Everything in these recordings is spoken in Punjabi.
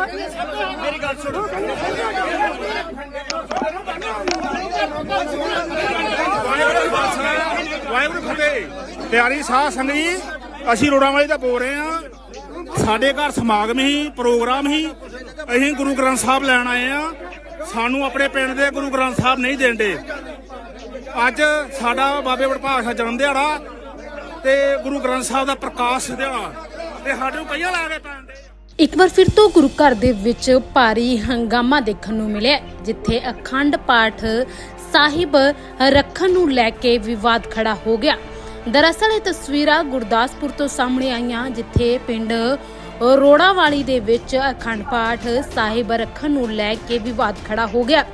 ਮੇਰੀ ਗੱਲ ਸੁਣੋ ਵਾਹਿਗੁਰੂ ਫਤਿਹ ਪਿਆਰੀ ਸਾਧ ਸੰਗਤ ਜੀ, ਅਸੀਂ ਰੋੜਾਂ ਦਾ ਬੋਲ ਰਹੇ ਆ ਸਾਡੇ ਘਰ ਸਮਾਗਮ ਹੀ, ਪ੍ਰੋਗਰਾਮ ਹੀ। ਅਸੀਂ ਗੁਰੂ ਗ੍ਰੰਥ ਸਾਹਿਬ ਲੈਣ ਆਏ ਆ ਸਾਨੂੰ ਆਪਣੇ ਪਿੰਡ ਦੇ ਗੁਰੂ ਗ੍ਰੰਥ ਸਾਹਿਬ ਨਹੀਂ ਦੇਂਦੇ ਅੱਜ ਸਾਡਾ ਬਾਬੇ ਵਡਭਾਗ ਦਾ ਜਨਮ ਦਿਹਾੜਾ ਤੇ ਗੁਰੂ ਗ੍ਰੰਥ ਸਾਹਿਬ ਦਾ ਪ੍ਰਕਾਸ਼ ਦਿਹਾੜਾ। ਤੇ ਸਾਡੇ ਨੂੰ ਕਈਆਂ ਲਾ ਕੇ ਪੈਂਦੇ ਇੱਕ ਵਾਰ ਫਿਰ ਤੋਂ ਗੁਰੂ ਘਰ ਦੇ ਵਿੱਚ ਭਾਰੀ ਹੰਗਾਮਾ ਦੇਖਣ ਨੂੰ ਮਿਲਿਆ ਜਿੱਥੇ ਅਖੰਡ ਪਾਠ ਸਾਹਿਬ ਰੱਖਣ ਨੂੰ ਲੈ ਕੇ ਵਿਵਾਦ ਖੜਾ ਹੋ ਗਿਆ। ਦਰਅਸਲ ਇਹ ਤਸਵੀਰਾਂ ਗੁਰਦਾਸਪੁਰ ਤੋਂ ਸਾਹਮਣੇ ਆਈਆਂ, ਜਿੱਥੇ ਪਿੰਡ ਰੋੜਾਵਾਲੀ ਦੇ ਵਿੱਚ ਅਖੰਡ ਪਾਠ ਸਾਹਿਬ ਰੱਖਣ ਨੂੰ ਲੈ ਕੇ ਵਿਵਾਦ ਖੜਾ ਹੋ ਗਿਆ।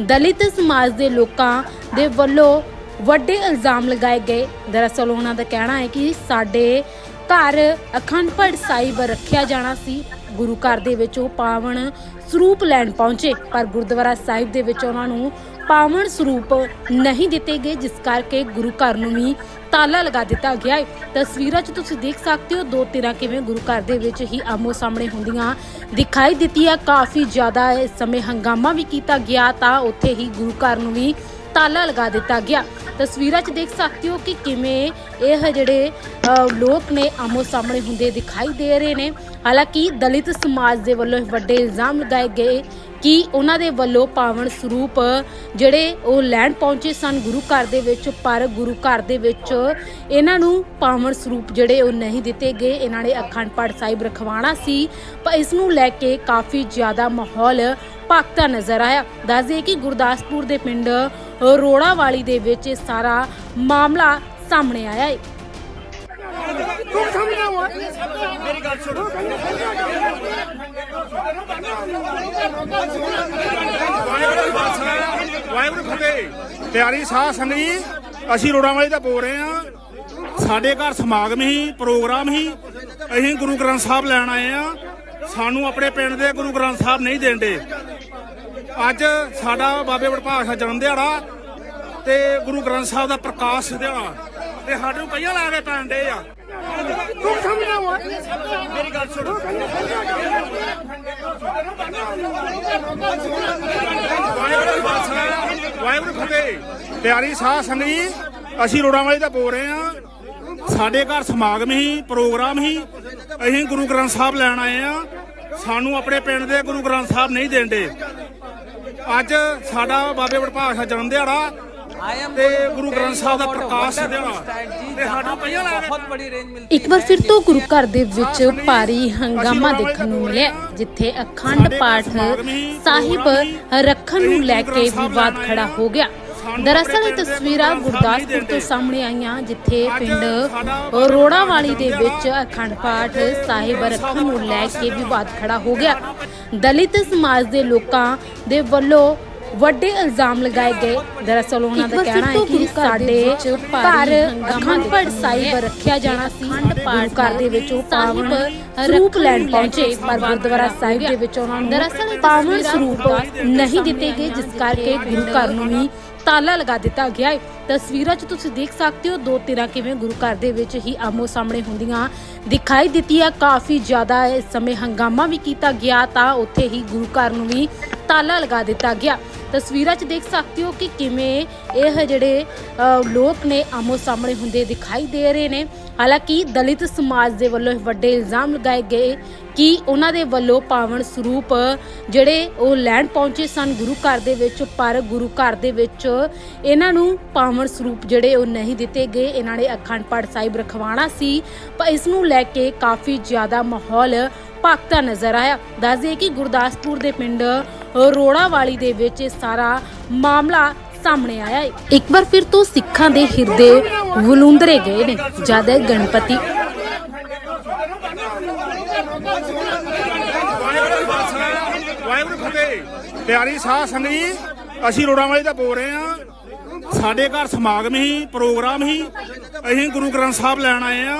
ਦਲਿਤ ਸਮਾਜ ਦੇ ਲੋਕਾਂ ਦੇ ਵੱਲੋਂ ਵੱਡੇ ਇਲਜ਼ਾਮ ਲਗਾਏ ਗਏ। ਦਰਅਸਲ ਉਹਨਾਂ ਦਾ ਕਹਿਣਾ ਹੈ ਕਿ ਸਾਡੇ ਘਰ ਅਖੰਡ ਸਾਹਿਬ ਰੱਖਿਆ ਜਾਣਾ ਸੀ। ਗੁਰੂ ਘਰ ਦੇ ਵਿੱਚ ਉਹ ਪਾਵਨ ਸਰੂਪ ਲੈਣ ਪਹੁੰਚੇ, ਪਰ ਗੁਰਦੁਆਰਾ ਸਾਹਿਬ ਦੇ ਵਿੱਚ ਉਹਨਾਂ ਨੂੰ ਪਾਵਨ ਸਰੂਪ ਨਹੀਂ ਦਿੱਤੇ ਗਏ, ਜਿਸ ਕਰਕੇ ਗੁਰੂ ਘਰ ਨੂੰ ਵੀ ਤਾਲਾ ਲਗਾ ਦਿੱਤਾ ਗਿਆ ਹੈ। ਤਸਵੀਰਾਂ 'ਚ ਤੁਸੀਂ ਦੇਖ ਸਕਦੇ ਹੋ, ਦੋ ਧਿਰਾਂ ਕਿਵੇਂ ਗੁਰੂ ਘਰ ਦੇ ਵਿੱਚ ਹੀ ਆਮੋ ਸਾਹਮਣੇ ਹੁੰਦੀਆਂ ਦਿਖਾਈ ਦਿੱਤੀ ਦਿੱਤੀਆਂ ਕਾਫੀ ਜ਼ਿਆਦਾ ਇਸ ਸਮੇਂ ਹੰਗਾਮਾ ਵੀ ਕੀਤਾ ਗਿਆ ਤਾਂ ਉੱਥੇ ਹੀ ਗੁਰੂ ਘਰ ਨੂੰ ਵੀ ਤਾਲਾ ਲਗਾ ਦਿੱਤਾ ਗਿਆ। ਤਸਵੀਰਾਂ 'ਚ ਦੇਖ ਸਕਦੇ ਹੋ ਕਿ ਕਿਵੇਂ ਇਹ ਜਿਹੜੇ ਲੋਕ ਨੇ ਆਮੋ ਸਾਹਮਣੇ ਹੁੰਦੇ ਦਿਖਾਈ ਦੇ ਰਹੇ ਨੇ। ਹਾਲਾਂਕਿ ਦਲਿਤ ਸਮਾਜ ਦੇ ਵੱਲੋਂ ਇਹ ਵੱਡੇ ਇਲਜ਼ਾਮ ਲਗਾਏ ਗਏ ਕਿ ਉਹਨਾਂ ਦੇ ਵੱਲੋਂ ਪਾਵਨ ਸਰੂਪ ਜਿਹੜੇ ਉਹ ਲੈਣ ਪਹੁੰਚੇ ਸਨ ਗੁਰੂ ਘਰ ਦੇ ਵਿੱਚ, ਪਰ ਗੁਰੂ ਘਰ ਦੇ ਵਿੱਚ ਇਹਨਾਂ ਨੂੰ ਪਾਵਨ ਸਰੂਪ ਜਿਹੜੇ ਉਹ ਨਹੀਂ ਦਿੱਤੇ ਗਏ। ਇਹਨਾਂ ਨੇ ਅਖੰਡ ਪਾਠ ਸਾਹਿਬ ਰਖਵਾਣਾ ਸੀ, ਪਰ ਇਸ ਨੂੰ ਲੈ ਕੇ ਕਾਫੀ ਜ਼ਿਆਦਾ ਮਾਹੌਲ ਭਗਤਾ ਨਜ਼ਰ ਆਇਆ। ਦੱਸਦੇ ਕਿ ਗੁਰਦਾਸਪੁਰ ਦੇ ਪਿੰਡ ਰੋੜਾਵਾਲੀ ਦੇ ਵਿੱਚ ਇਹ ਸਾਰਾ ਮਾਮਲਾ ਸਾਹਮਣੇ ਆਇਆ ਹੈ। ਮੇਰੀ ਗੱਲ ਸੁਣੋ ਵਾਹਿਗੁਰੂ ਫਤਿਹ। ਪਿਆਰੀ ਸਾਧ ਸੰਗਤ ਅਸੀਂ ਰੋੜਾਂ ਵਾਲੀ ਦਾ ਬੋਲ ਰਹੇ ਆ ਸਾਡੇ ਘਰ ਸਮਾਗਮ ਹੀ, ਪ੍ਰੋਗਰਾਮ ਹੀ। ਅਸੀਂ ਗੁਰੂ ਗ੍ਰੰਥ ਸਾਹਿਬ ਲੈਣ ਆਏ ਆ ਸਾਨੂੰ ਆਪਣੇ ਪਿੰਡ ਦੇ ਗੁਰੂ ਗ੍ਰੰਥ ਸਾਹਿਬ ਨਹੀਂ ਦੇਂਦੇ ਅੱਜ ਸਾਡਾ ਬਾਬੇ ਵਡਭਾਗ ਦਾ ਜਨਮ ਦਿਹਾੜਾ ਤੇ ਗੁਰੂ ਗ੍ਰੰਥ ਸਾਹਿਬ ਦਾ ਪ੍ਰਕਾਸ਼ ਦਿਹਾੜਾ ਤੇ ਸਾਡੇ ਨੂੰ ਕਈਆਂ ਲਾ ਕੇ ਪੈਣ ਪੈਂਦੇ ਆ। ਮੇਰੀ ਗੱਲ ਸੁਣੋ। ਵਾਹਿਗੁਰੂ ਖਾਲਸਾ, ਵਾਹਿਗੁਰੂ ਫਤਿਹ। ਪਿਆਰੀ ਸਾਧ ਸੰਗਤ ਅਸੀਂ ਰੋੜਾਂ ਵਾਲੀ ਦਾ ਬੋਲ ਰਹੇ ਆ ਸਾਡੇ ਘਰ ਸਮਾਗਮ ਹੀ, ਪ੍ਰੋਗਰਾਮ ਹੀ, ਅਸੀਂ ਗੁਰੂ ਗ੍ਰੰਥ ਸਾਹਿਬ ਲੈਣ ਆਏ ਆ ਸਾਨੂੰ ਆਪਣੇ ਪਿੰਡ ਦੇ ਗੁਰੂ ਗ੍ਰੰਥ ਸਾਹਿਬ ਨਹੀਂ ਦੇਂਦੇ ਅੱਜ ਸਾਡਾ ਬਾਬੇ ਵਡਭਾਗ ਦਾ ਜਨਮ ਦਿਹਾੜਾ ਤੇ ਗੁਰੂ ਗ੍ਰੰਥ ਸਾਹਿਬ ਦਾ ਪ੍ਰਕਾਸ਼ ਦਿਹਾੜਾ। ਬਹੁਤ ਬੜੀ ਰੇਂਜ ਮਿਲਦੀ ਇੱਕ ਵਾਰ ਫਿਰ ਤੋਂ ਗੁਰੂ ਘਰ ਦੇ ਵਿੱਚ ਭਾਰੀ ਹੰਗਾਮਾ ਦੇਖਣ ਨੂੰ ਮਿਲਿਆ ਜਿੱਥੇ ਅਖੰਡ ਪਾਠ ਸਾਹਿਬ ਰੱਖਣ ਨੂੰ ਲੈ ਕੇ ਵਿਵਾਦ ਖੜਾ ਹੋ ਗਿਆ। ਦਰਅਸਲ ਇਹ ਤਸਵੀਰਾਂ ਗੁਰਦਾਸਪੁਰ ਤੋਂ ਸਾਹਮਣੇ ਆਈਆਂ ਜਿੱਥੇ ਪਿੰਡ ਰੋੜਾਵਾਲੀ ਦੇ ਵਿੱਚ ਅਖੰਡ ਪਾਠ ਸਾਹਿਬ ਰੱਖਣ ਨੂੰ ਲੈ ਕੇ ਵਿਵਾਦ ਖੜਾ ਹੋ ਗਿਆ। ਦਲਿਤ ਸਮਾਜ ਦੇ ਲੋਕਾਂ ਦੇ ਵੱਲੋਂ ਵੱਡੇ ਇਲਜ਼ਾਮ ਲਗਾਏ ਗਏ। ਦਰਅਸਲ ਉਹਨਾਂ ਦਾ ਕਹਿਣਾ ਹੈ ਕਿ ਸਾਡੇ ਘਰ ਅਖੰਡ ਪਾਠ ਸਾਹਿਬ ਰੱਖਿਆ ਜਾਣਾ ਸੀ। ਗੁਰੂ ਘਰ ਦੇ ਵਿੱਚ ਉਹ ਪਾਵਨ ਸਰੂਪ ਲੈਣ ਪਹੁੰਚੇ। ਪਰ ਗੁਰਦੁਆਰਾ ਸਾਹਿਬ ਦੇ ਵਿੱਚ ਉਹਨਾਂ ਨੂੰ ਦਰਅਸਲ ਪਾਵਨ ਸਰੂਪ ਨਹੀਂ ਦਿੱਤੇ ਗਏ ਜਿਸ ਕਰਕੇ ਗੁਰੂ ਘਰ ਨੂੰ ਵੀ ਤਾਲਾ ਲਗਾ ਦਿੱਤਾ ਗਿਆ ਹੈ। ਤਸਵੀਰਾਂ 'ਚ ਤੁਸੀਂ ਦੇਖ ਸਕਦੇ ਹੋ ਦੋ ਧਿਰਾਂ ਕਿਵੇਂ ਗੁਰੂ ਘਰ ਦੇ ਵਿੱਚ ਹੀ ਆਮੋ ਸਾਹਮਣੇ ਹੁੰਦੀਆਂ ਦਿਖਾਈ ਦਿੱਤੀਆਂ ਕਾਫੀ ਜ਼ਿਆਦਾ ਇਸ ਸਮੇਂ ਹੰਗਾਮਾ ਵੀ ਕੀਤਾ ਗਿਆ ਤਾਂ ਉੱਥੇ ਹੀ ਗੁਰੂ ਘਰ ਨੂੰ ਵੀ ਤਾਲਾ ਲਗਾ ਦਿੱਤਾ ਗਿਆ। ਤਸਵੀਰਾਂ 'ਚ ਦੇਖ ਸਕਦੇ ਹੋ ਕਿ ਕਿਵੇਂ ਇਹ ਜਿਹੜੇ ਅ, ਲੋਕ ਨੇ ਆਮੋ ਸਾਹਮਣੇ ਹੁੰਦੇ ਦਿਖਾਈ ਦੇ ਰਹੇ ਨੇ। ਹਾਲਾਂਕਿ ਦਲਿਤ ਸਮਾਜ ਦੇ ਵੱਲੋਂ ਇਹ ਵੱਡੇ ਇਲਜ਼ਾਮ ਲਗਾਏ ਗਏ ਕਿ ਉਹਨਾਂ ਦੇ ਵੱਲੋਂ ਪਾਵਨ ਸਰੂਪ ਜਿਹੜੇ ਉਹ ਲੈਣ ਪਹੁੰਚੇ ਸਨ ਗੁਰੂ ਘਰ ਦੇ ਵਿੱਚ, ਪਰ ਗੁਰੂ ਘਰ ਦੇ ਵਿੱਚ ਇਹਨਾਂ ਨੂੰ ਪਾਵਨ ਸਰੂਪ ਜਿਹੜੇ ਉਹ ਨਹੀਂ ਦਿੱਤੇ ਗਏ। ਇਹਨਾਂ ਨੇ ਅਖੰਡ ਪਾਠ ਸਾਹਿਬ ਰਖਵਾਣਾ ਸੀ, ਪਰ ਇਸ ਨੂੰ ਲੈ ਕੇ ਕਾਫੀ ਜ਼ਿਆਦਾ ਮਾਹੌਲ ਭਖਦਾ ਨਜ਼ਰ ਆਇਆ। ਦੱਸਦੇ ਕਿ ਗੁਰਦਾਸਪੁਰ ਦੇ ਪਿੰਡ ਰੋੜਾਵਾਲੀ ਦੇ ਵਿੱਚ ਇਹ ਸਾਰਾ ਮਾਮਲਾ ਸਾਹਮਣੇ ਆਇਆ ਹੈ ਇੱਕ ਵਾਰ ਫਿਰ ਤੋਂ ਸਿੱਖਾਂ ਦੇ ਹਿਰਦੇ ਵਲੂੰਦਰੇ ਗਏ ਨੇ ਜਦ ਗਣਪਤੀ। ਵਾਹਿਗੁਰੂ ਫਤਿਹ। ਪਿਆਰੀ ਸਾਧ ਸੰਗਤ ਜੀ, ਅਸੀਂ ਰੋੜਾਂ ਵਾਲੀ ਦਾ ਬੋਲ ਰਹੇ ਆ ਸਾਡੇ ਘਰ ਸਮਾਗਮ ਹੀ, ਪ੍ਰੋਗਰਾਮ ਹੀ, ਅਸੀਂ ਗੁਰੂ ਗ੍ਰੰਥ ਸਾਹਿਬ ਲੈਣ ਆਏ ਆ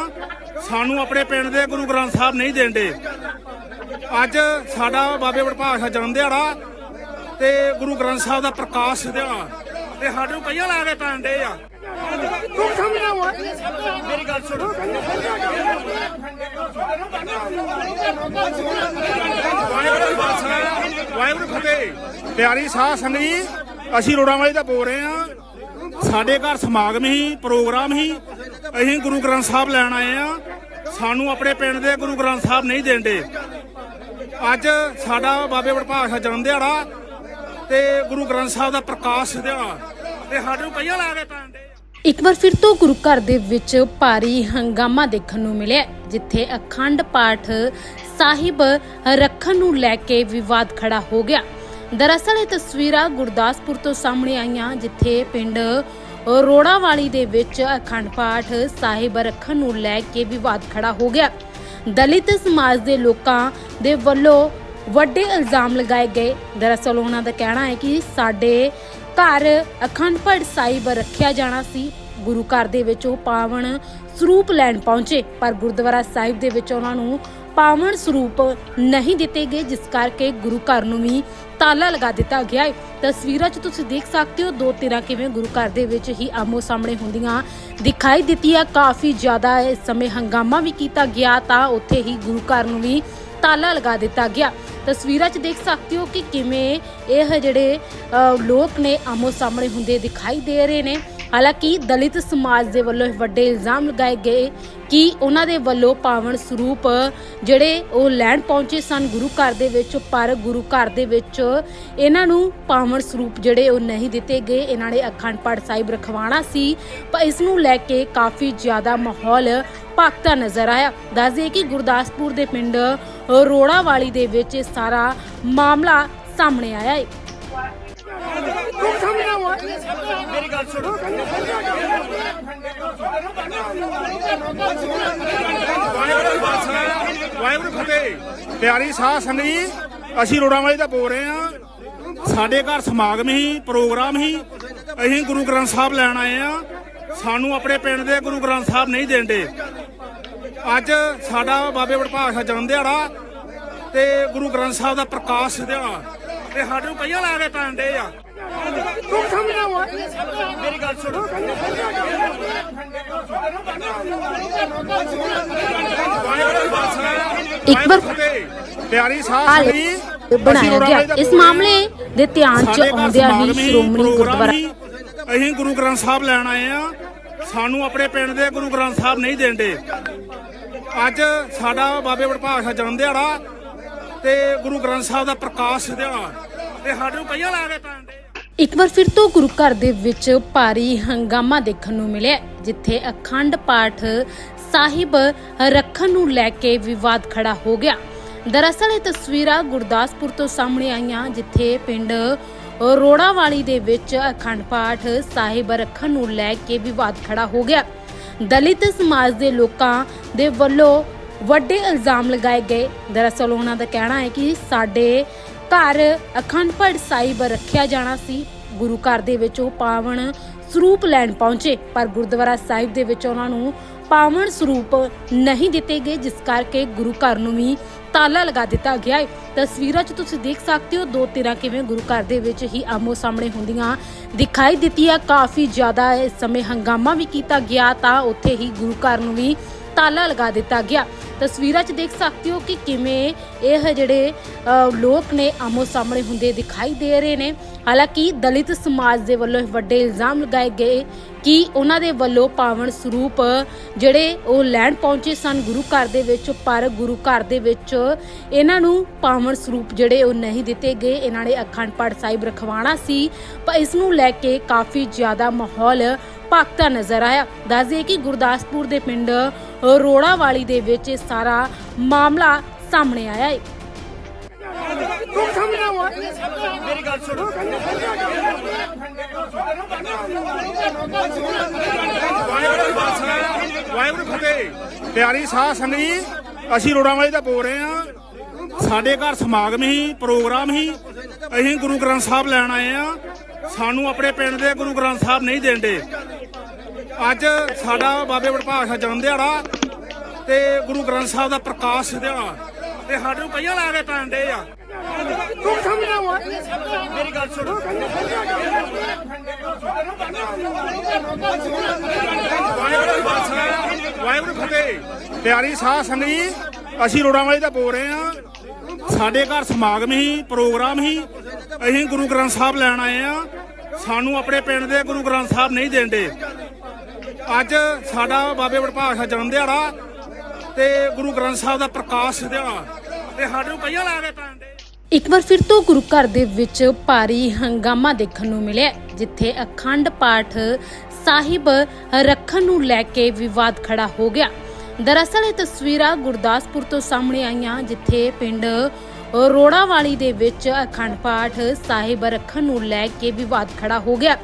ਸਾਨੂੰ ਆਪਣੇ ਪਿੰਡ ਦੇ ਗੁਰੂ ਗ੍ਰੰਥ ਸਾਹਿਬ ਨਹੀਂ ਦੇਂਦੇ ਅੱਜ ਸਾਡਾ ਬਾਬੇ ਵਡਭਾਗ ਦਾ ਜਨਮ ਦਿਹਾੜਾ ਤੇ ਗੁਰੂ ਗ੍ਰੰਥ ਸਾਹਿਬ ਦਾ ਪ੍ਰਕਾਸ਼ ਦਿਹਾੜਾ। ਤੇ ਸਾਡੇ ਨੂੰ ਕਈਆਂ ਲਾ ਕੇ ਪੈਂਦੇ ਆ। ਮੇਰੀ ਗੱਲ ਸੁਣੋ। ਵਾਹਿਗੁਰੂ ਫਤਿਹ। ਪਿਆਰੀ ਸਾਧ ਸੰਗਤ ਜੀ ਅਸੀਂ ਰੋੜਾਂ ਵਾਲੇ ਦਾ ਬੋਲ ਰਹੇ ਆ ਸਾਡੇ ਘਰ ਸਮਾਗਮ ਹੀ ਪ੍ਰੋਗਰਾਮ ਹੀ। ਅਸੀਂ ਗੁਰੂ ਗ੍ਰੰਥ ਸਾਹਿਬ ਲੈਣ ਆਏ ਆ ਸਾਨੂੰ ਆਪਣੇ ਪਿੰਡ ਦੇ ਗੁਰੂ ਗ੍ਰੰਥ ਸਾਹਿਬ ਨਹੀਂ ਦੇਂਦੇ ਅੱਜ ਸਾਡਾ ਬਾਬੇ ਵਡਭਾਗ ਦਾ ਜਨਮ ਦਿਹਾੜਾ। ਤੇ ਗੁਰੂ ਗ੍ਰੰਥ ਸਾਹਿਬ ਦਾ ਪ੍ਰਕਾਸ਼ ਦਿਹਾੜਾ ਤੇ ਸਾਡੇ ਨੂੰ ਕਈਆਂ ਲਾ ਕੇ ਪੈਂਦੇ ਇੱਕ ਵਾਰ ਫਿਰ ਤੋਂ ਗੁਰੂ ਘਰ ਦੇ ਵਿੱਚ ਭਾਰੀ ਹੰਗਾਮਾ ਦੇਖਣ ਨੂੰ ਮਿਲਿਆ ਜਿੱਥੇ ਅਖੰਡ ਪਾਠ ਸਾਹਿਬ ਰੱਖਣ ਨੂੰ ਲੈ ਕੇ ਵਿਵਾਦ ਖੜਾ ਹੋ ਗਿਆ। ਦਰਅਸਲ ਇਹ ਤਸਵੀਰਾਂ ਗੁਰਦਾਸਪੁਰ ਤੋਂ ਸਾਹਮਣੇ ਆਈਆਂ, ਜਿੱਥੇ ਪਿੰਡ ਰੋੜਾਵਾਲੀ ਦੇ ਵਿੱਚ ਅਖੰਡ ਪਾਠ ਸਾਹਿਬ ਰੱਖਣ ਨੂੰ ਲੈ ਕੇ ਵਿਵਾਦ ਖੜਾ ਹੋ ਗਿਆ। ਦਲਿਤ ਸਮਾਜ ਦੇ ਲੋਕਾਂ ਦੇ ਵੱਲੋਂ ਵੱਡੇ ਇਲਜ਼ਾਮ ਲਗਾਏ ਗਏ। ਦਰਅਸਲ ਉਹਨਾਂ ਦਾ ਕਹਿਣਾ ਹੈ ਕਿ ਸਾਡੇ ਘਰ ਅਖੰਡ ਪਾਠ ਸਾਹਿਬ ਰੱਖਿਆ ਜਾਣਾ ਸੀ। ਗੁਰੂ ਘਰ ਦੇ ਵਿੱਚ ਉਹ ਪਾਵਨ ਸਰੂਪ ਲੈਣ ਪਹੁੰਚੇ, ਪਰ ਗੁਰਦੁਆਰਾ ਸਾਹਿਬ ਦੇ ਵਿੱਚ ਉਹਨਾਂ ਨੂੰ ਪਾਵਨ ਸਰੂਪ ਨਹੀਂ ਦਿੱਤੇ ਗਏ, ਜਿਸ ਕਰਕੇ ਗੁਰੂ ਘਰ ਨੂੰ ਵੀ ਤਾਲਾ ਲਗਾ ਦਿੱਤਾ ਗਿਆ ਹੈ। ਤਸਵੀਰਾਂ 'ਚ ਤੁਸੀਂ ਦੇਖ ਸਕਦੇ ਹੋ, ਦੋ ਧਿਰਾਂ ਕਿਵੇਂ ਗੁਰੂ ਘਰ ਦੇ ਵਿੱਚ ਹੀ ਆਮੋ ਸਾਹਮਣੇ ਹੁੰਦੀਆਂ ਦਿਖਾਈ ਦਿੱਤੀ ਦਿੱਤੀਆਂ ਕਾਫੀ ਜ਼ਿਆਦਾ ਇਸ ਸਮੇਂ ਹੰਗਾਮਾ ਵੀ ਕੀਤਾ ਗਿਆ ਤਾਂ ਉੱਥੇ ਹੀ ਗੁਰੂ ਘਰ ਨੂੰ ਵੀ ਤਾਲਾ ਲਗਾ ਦਿੱਤਾ ਗਿਆ। ਤਸਵੀਰਾਂ 'ਚ ਦੇਖ ਸਕਦੇ ਹੋ ਕਿ ਕਿਵੇਂ ਇਹ ਜਿਹੜੇ ਲੋਕ ਨੇ ਆਮੋ ਸਾਹਮਣੇ ਹੁੰਦੇ ਦਿਖਾਈ ਦੇ ਰਹੇ ਨੇ। ਹਾਲਾਂਕਿ ਦਲਿਤ ਸਮਾਜ ਦੇ ਵੱਲੋਂ ਇਹ ਵੱਡੇ ਇਲਜ਼ਾਮ ਲਗਾਏ ਗਏ ਕਿ ਉਹਨਾਂ ਦੇ ਵੱਲੋਂ ਪਾਵਨ ਸਰੂਪ ਜਿਹੜੇ ਉਹ ਲੈਣ ਪਹੁੰਚੇ ਸਨ ਗੁਰੂ ਘਰ ਦੇ ਵਿੱਚ, ਪਰ ਗੁਰੂ ਘਰ ਦੇ ਵਿੱਚ ਇਹਨਾਂ ਨੂੰ ਪਾਵਨ ਸਰੂਪ ਜਿਹੜੇ ਉਹ ਨਹੀਂ ਦਿੱਤੇ ਗਏ। ਇਹਨਾਂ ਨੇ ਅਖੰਡ ਪਾਠ ਸਾਹਿਬ ਰਖਵਾਣਾ ਸੀ, ਪਰ ਇਸ ਨੂੰ ਲੈ ਕੇ ਕਾਫੀ ਜ਼ਿਆਦਾ ਮਾਹੌਲ ਭਖਦਾ ਨਜ਼ਰ ਆਇਆ। ਦੱਸਦੇ ਕਿ ਗੁਰਦਾਸਪੁਰ ਦੇ ਪਿੰਡ ਰੋੜਾਵਾਲੀ ਦੇ ਵਿੱਚ ਇਹ ਸਾਰਾ ਮਾਮਲਾ ਸਾਹਮਣੇ ਆਇਆ ਹੈ। ਮੇਰੀ ਗੱਲ ਸੁਣੋ ਵਾਹਿਗੁਰੂ ਫਤਿਹ। ਪਿਆਰੀ ਸਾਧ ਸੰਗਤ ਜੀ, ਅਸੀਂ ਰੋੜਾਂ ਦਾ ਬੋਲ ਰਹੇ ਆ ਸਾਡੇ ਘਰ ਸਮਾਗਮ ਹੀ, ਪ੍ਰੋਗਰਾਮ ਹੀ, ਅਸੀਂ ਗੁਰੂ ਗ੍ਰੰਥ ਸਾਹਿਬ ਲੈਣ ਆਏ ਆ ਸਾਨੂੰ ਆਪਣੇ ਪਿੰਡ ਦੇ ਗੁਰੂ ਗ੍ਰੰਥ ਸਾਹਿਬ ਨਹੀਂ ਦੇਂਦੇ ਅੱਜ ਸਾਡਾ ਬਾਬੇ ਵਡਭਾਗ ਦਾ ਜਨਮ ਦਿਹਾੜਾ ਤੇ ਗੁਰੂ ਗ੍ਰੰਥ ਸਾਹਿਬ ਦਾ ਪ੍ਰਕਾਸ਼ ਦਿਹਾੜਾ। ਤੇ ਸਾਡੇ ਨੂੰ ਕਈਆਂ ਲਾ ਕੇ ਪੈਣ ਪੈਂਦੇ ਆ। ਮੇਰੀ ਗੱਲ ਸੁਣੋ ਵਾਹਿਗੁਰੂ ਖਾਲਸਾ ਇੱਕ ਵਾਰ ਪਿਆਰੀ ਜੀ ਅਸੀਂ ਬਣਾਇਆ ਗਿਆ। ਦਾ ਇਸ ਮਾਮਲੇ ਦੇ ਧਿਆਨ 'ਚ ਆਉਂਦਿਆਂ ਹੀ ਸ਼੍ਰੋਮਣੀ ਗੁਰਦੁਆਰਾ ਅਸੀਂ ਗੁਰੂ ਗ੍ਰੰਥ ਸਾਹਿਬ ਲੈਣ ਆਏ ਆ ਸਾਨੂੰ ਆਪਣੇ ਪਿੰਡ ਦੇ ਗੁਰੂ ਗ੍ਰੰਥ ਸਾਹਿਬ ਨਹੀਂ ਦੇਂਦੇ ਅੱਜ ਸਾਡਾ ਬਾਬੇ ਵਡਭਾਗ ਦਾ ਜਨਮ ਦਿਹਾੜਾ ਤੇ ਗੁਰੂ ਗ੍ਰੰਥ ਸਾਹਿਬ ਦਾ ਪ੍ਰਕਾਸ਼ ਦਿਹਾੜਾ। ਤੇ ਸਾਡੇ ਨੂੰ ਕਈਆਂ ਲਾ ਕੇ ਪੈਂਦੇ ਆ ਇੱਕ ਵਾਰ ਫਿਰ ਤੋਂ ਗੁਰੂ ਘਰ ਦੇ ਵਿੱਚ ਭਾਰੀ ਹੰਗਾਮਾ ਦੇਖਣ ਨੂੰ ਮਿਲਿਆ, ਜਿੱਥੇ ਅਖੰਡ ਪਾਠ ਸਾਹਿਬ ਰੱਖਣ ਨੂੰ ਲੈ ਕੇ ਵਿਵਾਦ ਖੜਾ ਹੋ ਗਿਆ। ਦਰਅਸਲ ਇਹ ਤਸਵੀਰਾਂ ਗੁਰਦਾਸਪੁਰ ਤੋਂ ਸਾਹਮਣੇ ਆਈਆਂ, ਜਿੱਥੇ ਪਿੰਡ ਰੋੜਾਵਾਲੀ ਦੇ ਵਿੱਚ ਅਖੰਡ ਪਾਠ ਸਾਹਿਬ ਰੱਖਣ ਨੂੰ ਲੈ ਕੇ ਵਿਵਾਦ ਖੜਾ ਹੋ ਗਿਆ। ਦਲਿਤ ਸਮਾਜ ਦੇ ਲੋਕਾਂ ਦੇ ਵੱਲੋਂ ਵੱਡੇ ਇਲਜ਼ਾਮ ਲਗਾਏ ਗਏ। ਦਰਅਸਲ ਉਹਨਾਂ ਦਾ ਕਹਿਣਾ ਹੈ ਕਿ ਸਾਡੇ ਘਰ ਅਖੰਡ ਸਾਹਿਬ ਰੱਖਿਆ ਜਾਣਾ ਸੀ। ਗੁਰੂ ਘਰ ਦੇ ਵਿੱਚ ਉਹ ਪਾਵਨ ਸਰੂਪ ਲੈਣ ਪਹੁੰਚੇ, ਪਰ ਗੁਰਦੁਆਰਾ ਸਾਹਿਬ ਦੇ ਵਿੱਚ ਉਹਨਾਂ ਨੂੰ ਪਾਵਨ ਸਰੂਪ ਨਹੀਂ ਦਿੱਤੇ ਗਏ, ਜਿਸ ਕਰਕੇ ਗੁਰੂ ਘਰ ਨੂੰ ਵੀ ਤਾਲਾ ਲਗਾ ਦਿੱਤਾ ਗਿਆ ਹੈ। ਤਸਵੀਰਾਂ 'ਚ ਤੁਸੀਂ ਦੇਖ ਸਕਦੇ ਹੋ, ਦੋ ਧਿਰਾਂ ਕਿਵੇਂ ਗੁਰੂ ਘਰ ਦੇ ਵਿੱਚ ਹੀ ਆਮੋ ਸਾਹਮਣੇ ਹੁੰਦੀਆਂ ਦਿਖਾਈ ਦਿੱਤੀ ਦਿੱਤੀਆਂ ਕਾਫੀ ਜ਼ਿਆਦਾ ਇਸ ਸਮੇਂ ਹੰਗਾਮਾ ਵੀ ਕੀਤਾ ਗਿਆ ਤਾਂ ਉੱਥੇ ਹੀ ਗੁਰੂ ਘਰ ਨੂੰ ਵੀ ਤਾਲਾ ਲਗਾ ਦਿੱਤਾ ਗਿਆ। ਤਸਵੀਰਾਂ 'ਚ ਦੇਖ ਸਕਦੇ ਹੋ ਕਿ ਕਿਵੇਂ ਇਹ ਜਿਹੜੇ ਲੋਕ ਨੇ ਆਮੋ ਸਾਹਮਣੇ ਹੁੰਦੇ ਦਿਖਾਈ ਦੇ ਰਹੇ ਨੇ। ਹਾਲਾਂਕਿ ਦਲਿਤ ਸਮਾਜ ਦੇ ਵੱਲੋਂ ਇਹ ਵੱਡੇ ਇਲਜ਼ਾਮ ਲਗਾਏ ਗਏ ਕਿ ਉਹਨਾਂ ਦੇ ਵੱਲੋਂ ਪਾਵਨ ਸਰੂਪ ਜਿਹੜੇ ਉਹ ਲੈਣ ਪਹੁੰਚੇ ਸਨ ਗੁਰੂ ਘਰ ਦੇ ਵਿੱਚ, ਪਰ ਗੁਰੂ ਘਰ ਦੇ ਵਿੱਚ ਇਹਨਾਂ ਨੂੰ ਪਾਵਨ ਸਰੂਪ ਜਿਹੜੇ ਉਹ ਨਹੀਂ ਦਿੱਤੇ ਗਏ। ਇਹਨਾਂ ਨੇ ਅਖੰਡ ਪਾਠ ਸਾਹਿਬ ਰਖਵਾਣਾ ਸੀ। ਪਰ ਇਸ ਨੂੰ ਲੈ ਕੇ ਕਾਫੀ ਜ਼ਿਆਦਾ ਮਾਹੌਲ ਭਗਤਾ ਨਜ਼ਰ ਆਇਆ। ਦੱਸਦੇ ਕਿ ਗੁਰਦਾਸਪੁਰ ਦੇ ਪਿੰਡ ਰੋੜਾਵਾਲੀ ਦੇ ਵਿੱਚ ਇਹ ਸਾਰਾ ਮਾਮਲਾ ਸਾਹਮਣੇ ਆਇਆ ਹੈ। ਮੇਰੀ ਗੱਲ ਸੁਣੋ ਵਾਹਿਗੁਰੂ ਖਾਲਸਾ ਵਾਹਿਗੁਰੂ ਫਤਿਹ। ਪਿਆਰੀ ਸਾਧ ਸੰਗਤ ਅਸੀਂ ਰੋੜਾਂ ਵਾਲੇ ਦਾ ਬੋਲ ਰਹੇ ਆ ਸਾਡੇ ਘਰ ਸਮਾਗਮ ਹੀ, ਪ੍ਰੋਗਰਾਮ ਹੀ, ਅਸੀਂ ਗੁਰੂ ਗ੍ਰੰਥ ਸਾਹਿਬ ਲੈਣ ਆਏ ਆ ਸਾਨੂੰ ਆਪਣੇ ਪਿੰਡ ਦੇ ਗੁਰੂ ਗ੍ਰੰਥ ਸਾਹਿਬ ਨਹੀਂ ਦੇਂਦੇ ਅੱਜ ਸਾਡਾ ਬਾਬੇ ਵਡਭਾਗ ਦਾ ਜਨਮ ਦਿਹਾੜਾ ਤੇ ਗੁਰੂ ਗ੍ਰੰਥ ਸਾਹਿਬ ਦਾ ਪ੍ਰਕਾਸ਼ ਦਿਹਾੜਾ। ਤੇ ਸਾਡੇ ਨੂੰ ਕਈਆਂ ਲਾ ਕੇ ਪੈਣ ਪੈਂਦੇ ਆ। ਮੇਰੀ ਗੱਲ ਸੁਣੋ। ਵਾਹਿਗੁਰੂ ਖਾਲਸਾ, ਵਾਹਿਗੁਰੂ ਫਤਿਹ। ਪਿਆਰੀ ਸਾਧ ਸੰਗਤ ਅਸੀਂ ਰੋੜਾਂ ਵਾਲੇ ਦਾ ਬੋਲ ਰਹੇ ਆ ਸਾਡੇ ਘਰ ਸਮਾਗਮ ਹੀ, ਪ੍ਰੋਗਰਾਮ ਹੀ, ਅਸੀਂ ਗੁਰੂ ਗ੍ਰੰਥ ਸਾਹਿਬ ਲੈਣ ਆਏ ਆ ਸਾਨੂੰ ਆਪਣੇ ਪਿੰਡ ਦੇ ਗੁਰੂ ਗ੍ਰੰਥ ਸਾਹਿਬ ਨਹੀਂ ਦੇਂਦੇ ਅੱਜ ਸਾਡਾ ਬਾਬੇ ਵਡਭਾਗ ਦਾ ਜਨਮ ਦਿਹਾੜਾ ਤੇ ਗੁਰੂ ਗ੍ਰੰਥ ਸਾਹਿਬ ਦਾ ਪ੍ਰਕਾਸ਼ ਦਿਹਾੜਾ। ਤੇ ਸਾਡੇ ਨੂੰ ਕਈਆਂ ਲਾ ਕੇ ਪੈਣ ਦੇ। ਇੱਕ ਵਾਰ ਫਿਰ ਤੋਂ ਗੁਰੂ ਘਰ ਦੇ ਵਿੱਚ ਭਾਰੀ ਹੰਗਾਮਾ ਦੇਖਣ ਨੂੰ ਮਿਲਿਆ ਜਿੱਥੇ ਅਖੰਡ ਪਾਠ ਸਾਹਿਬ ਰੱਖਣ ਨੂੰ ਲੈ ਕੇ ਵਿਵਾਦ ਖੜਾ ਹੋ ਗਿਆ। ਦਰਅਸਲ ਇਹ ਤਸਵੀਰਾਂ ਗੁਰਦਾਸਪੁਰ ਤੋਂ ਸਾਹਮਣੇ ਆਈਆਂ, ਜਿੱਥੇ ਪਿੰਡ ਰੋੜਾਵਾਲੀ ਦੇ ਵਿੱਚ ਅਖੰਡ ਪਾਠ ਸਾਹਿਬ ਰੱਖਣ ਨੂੰ ਲੈ ਕੇ ਵਿਵਾਦ ਖੜਾ ਹੋ ਗਿਆ।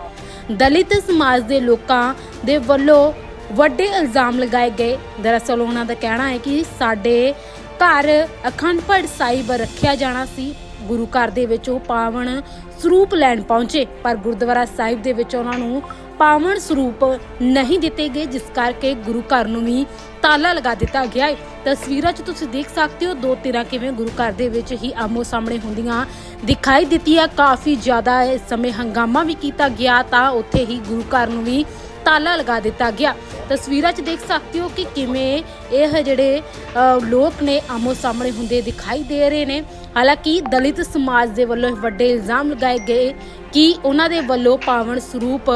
ਦਲਿਤ ਸਮਾਜ ਦੇ ਲੋਕਾਂ ਦੇ ਵੱਲੋਂ ਵੱਡੇ ਇਲਜ਼ਾਮ ਲਗਾਏ ਗਏ। ਦਰਅਸਲ ਉਹਨਾਂ ਦਾ ਕਹਿਣਾ ਹੈ ਕਿ ਸਾਡੇ ਘਰ ਅਖੰਡ ਪਾਠ ਸਾਹਿਬ ਰੱਖਿਆ ਜਾਣਾ ਸੀ। ਗੁਰੂ ਘਰ ਦੇ ਵਿੱਚ ਉਹ ਪਾਵਨ ਸਰੂਪ ਲੈਣ ਪਹੁੰਚੇ, ਪਰ ਗੁਰਦੁਆਰਾ ਸਾਹਿਬ ਦੇ ਵਿੱਚ ਉਹਨਾਂ ਨੂੰ ਪਾਵਨ ਸਰੂਪ ਨਹੀਂ ਦਿੱਤੇ ਗਏ, ਜਿਸ ਕਰਕੇ ਗੁਰੂ ਘਰ ਨੂੰ ਵੀ ਤਾਲਾ ਲਗਾ ਦਿੱਤਾ ਗਿਆ ਹੈ। ਤਸਵੀਰਾਂ 'ਚ ਤੁਸੀਂ ਦੇਖ ਸਕਦੇ ਹੋ, ਦੋ ਧਿਰਾਂ ਕਿਵੇਂ ਗੁਰੂ ਘਰ ਦੇ ਵਿੱਚ ਹੀ ਆਮੋ ਸਾਹਮਣੇ ਹੁੰਦੀਆਂ ਦਿਖਾਈ ਦਿੱਤੀਆਂ। ਕਾਫੀ ਜ਼ਿਆਦਾ ਇਸ ਸਮੇਂ ਹੰਗਾਮਾ ਵੀ ਕੀਤਾ ਗਿਆ, ਤਾਂ ਉੱਥੇ ਹੀ ਗੁਰੂ ਘਰ ਨੂੰ ਵੀ ਤਾਲਾ ਲਗਾ ਦਿੱਤਾ ਗਿਆ। ਤਸਵੀਰਾਂ 'ਚ ਦੇਖ ਸਕਦੇ ਹੋ ਕਿ ਕਿਵੇਂ ਇਹ ਜਿਹੜੇ ਲੋਕ ਨੇ ਆਮੋ ਸਾਹਮਣੇ ਹੁੰਦੇ ਦਿਖਾਈ ਦੇ ਰਹੇ ਨੇ। ਹਾਲਾਂਕਿ ਦਲਿਤ ਸਮਾਜ ਦੇ ਵੱਲੋਂ ਇਹ ਵੱਡੇ ਇਲਜ਼ਾਮ ਲਗਾਏ ਗਏ ਕਿ ਉਹਨਾਂ ਦੇ ਵੱਲੋਂ ਪਾਵਨ ਸਰੂਪ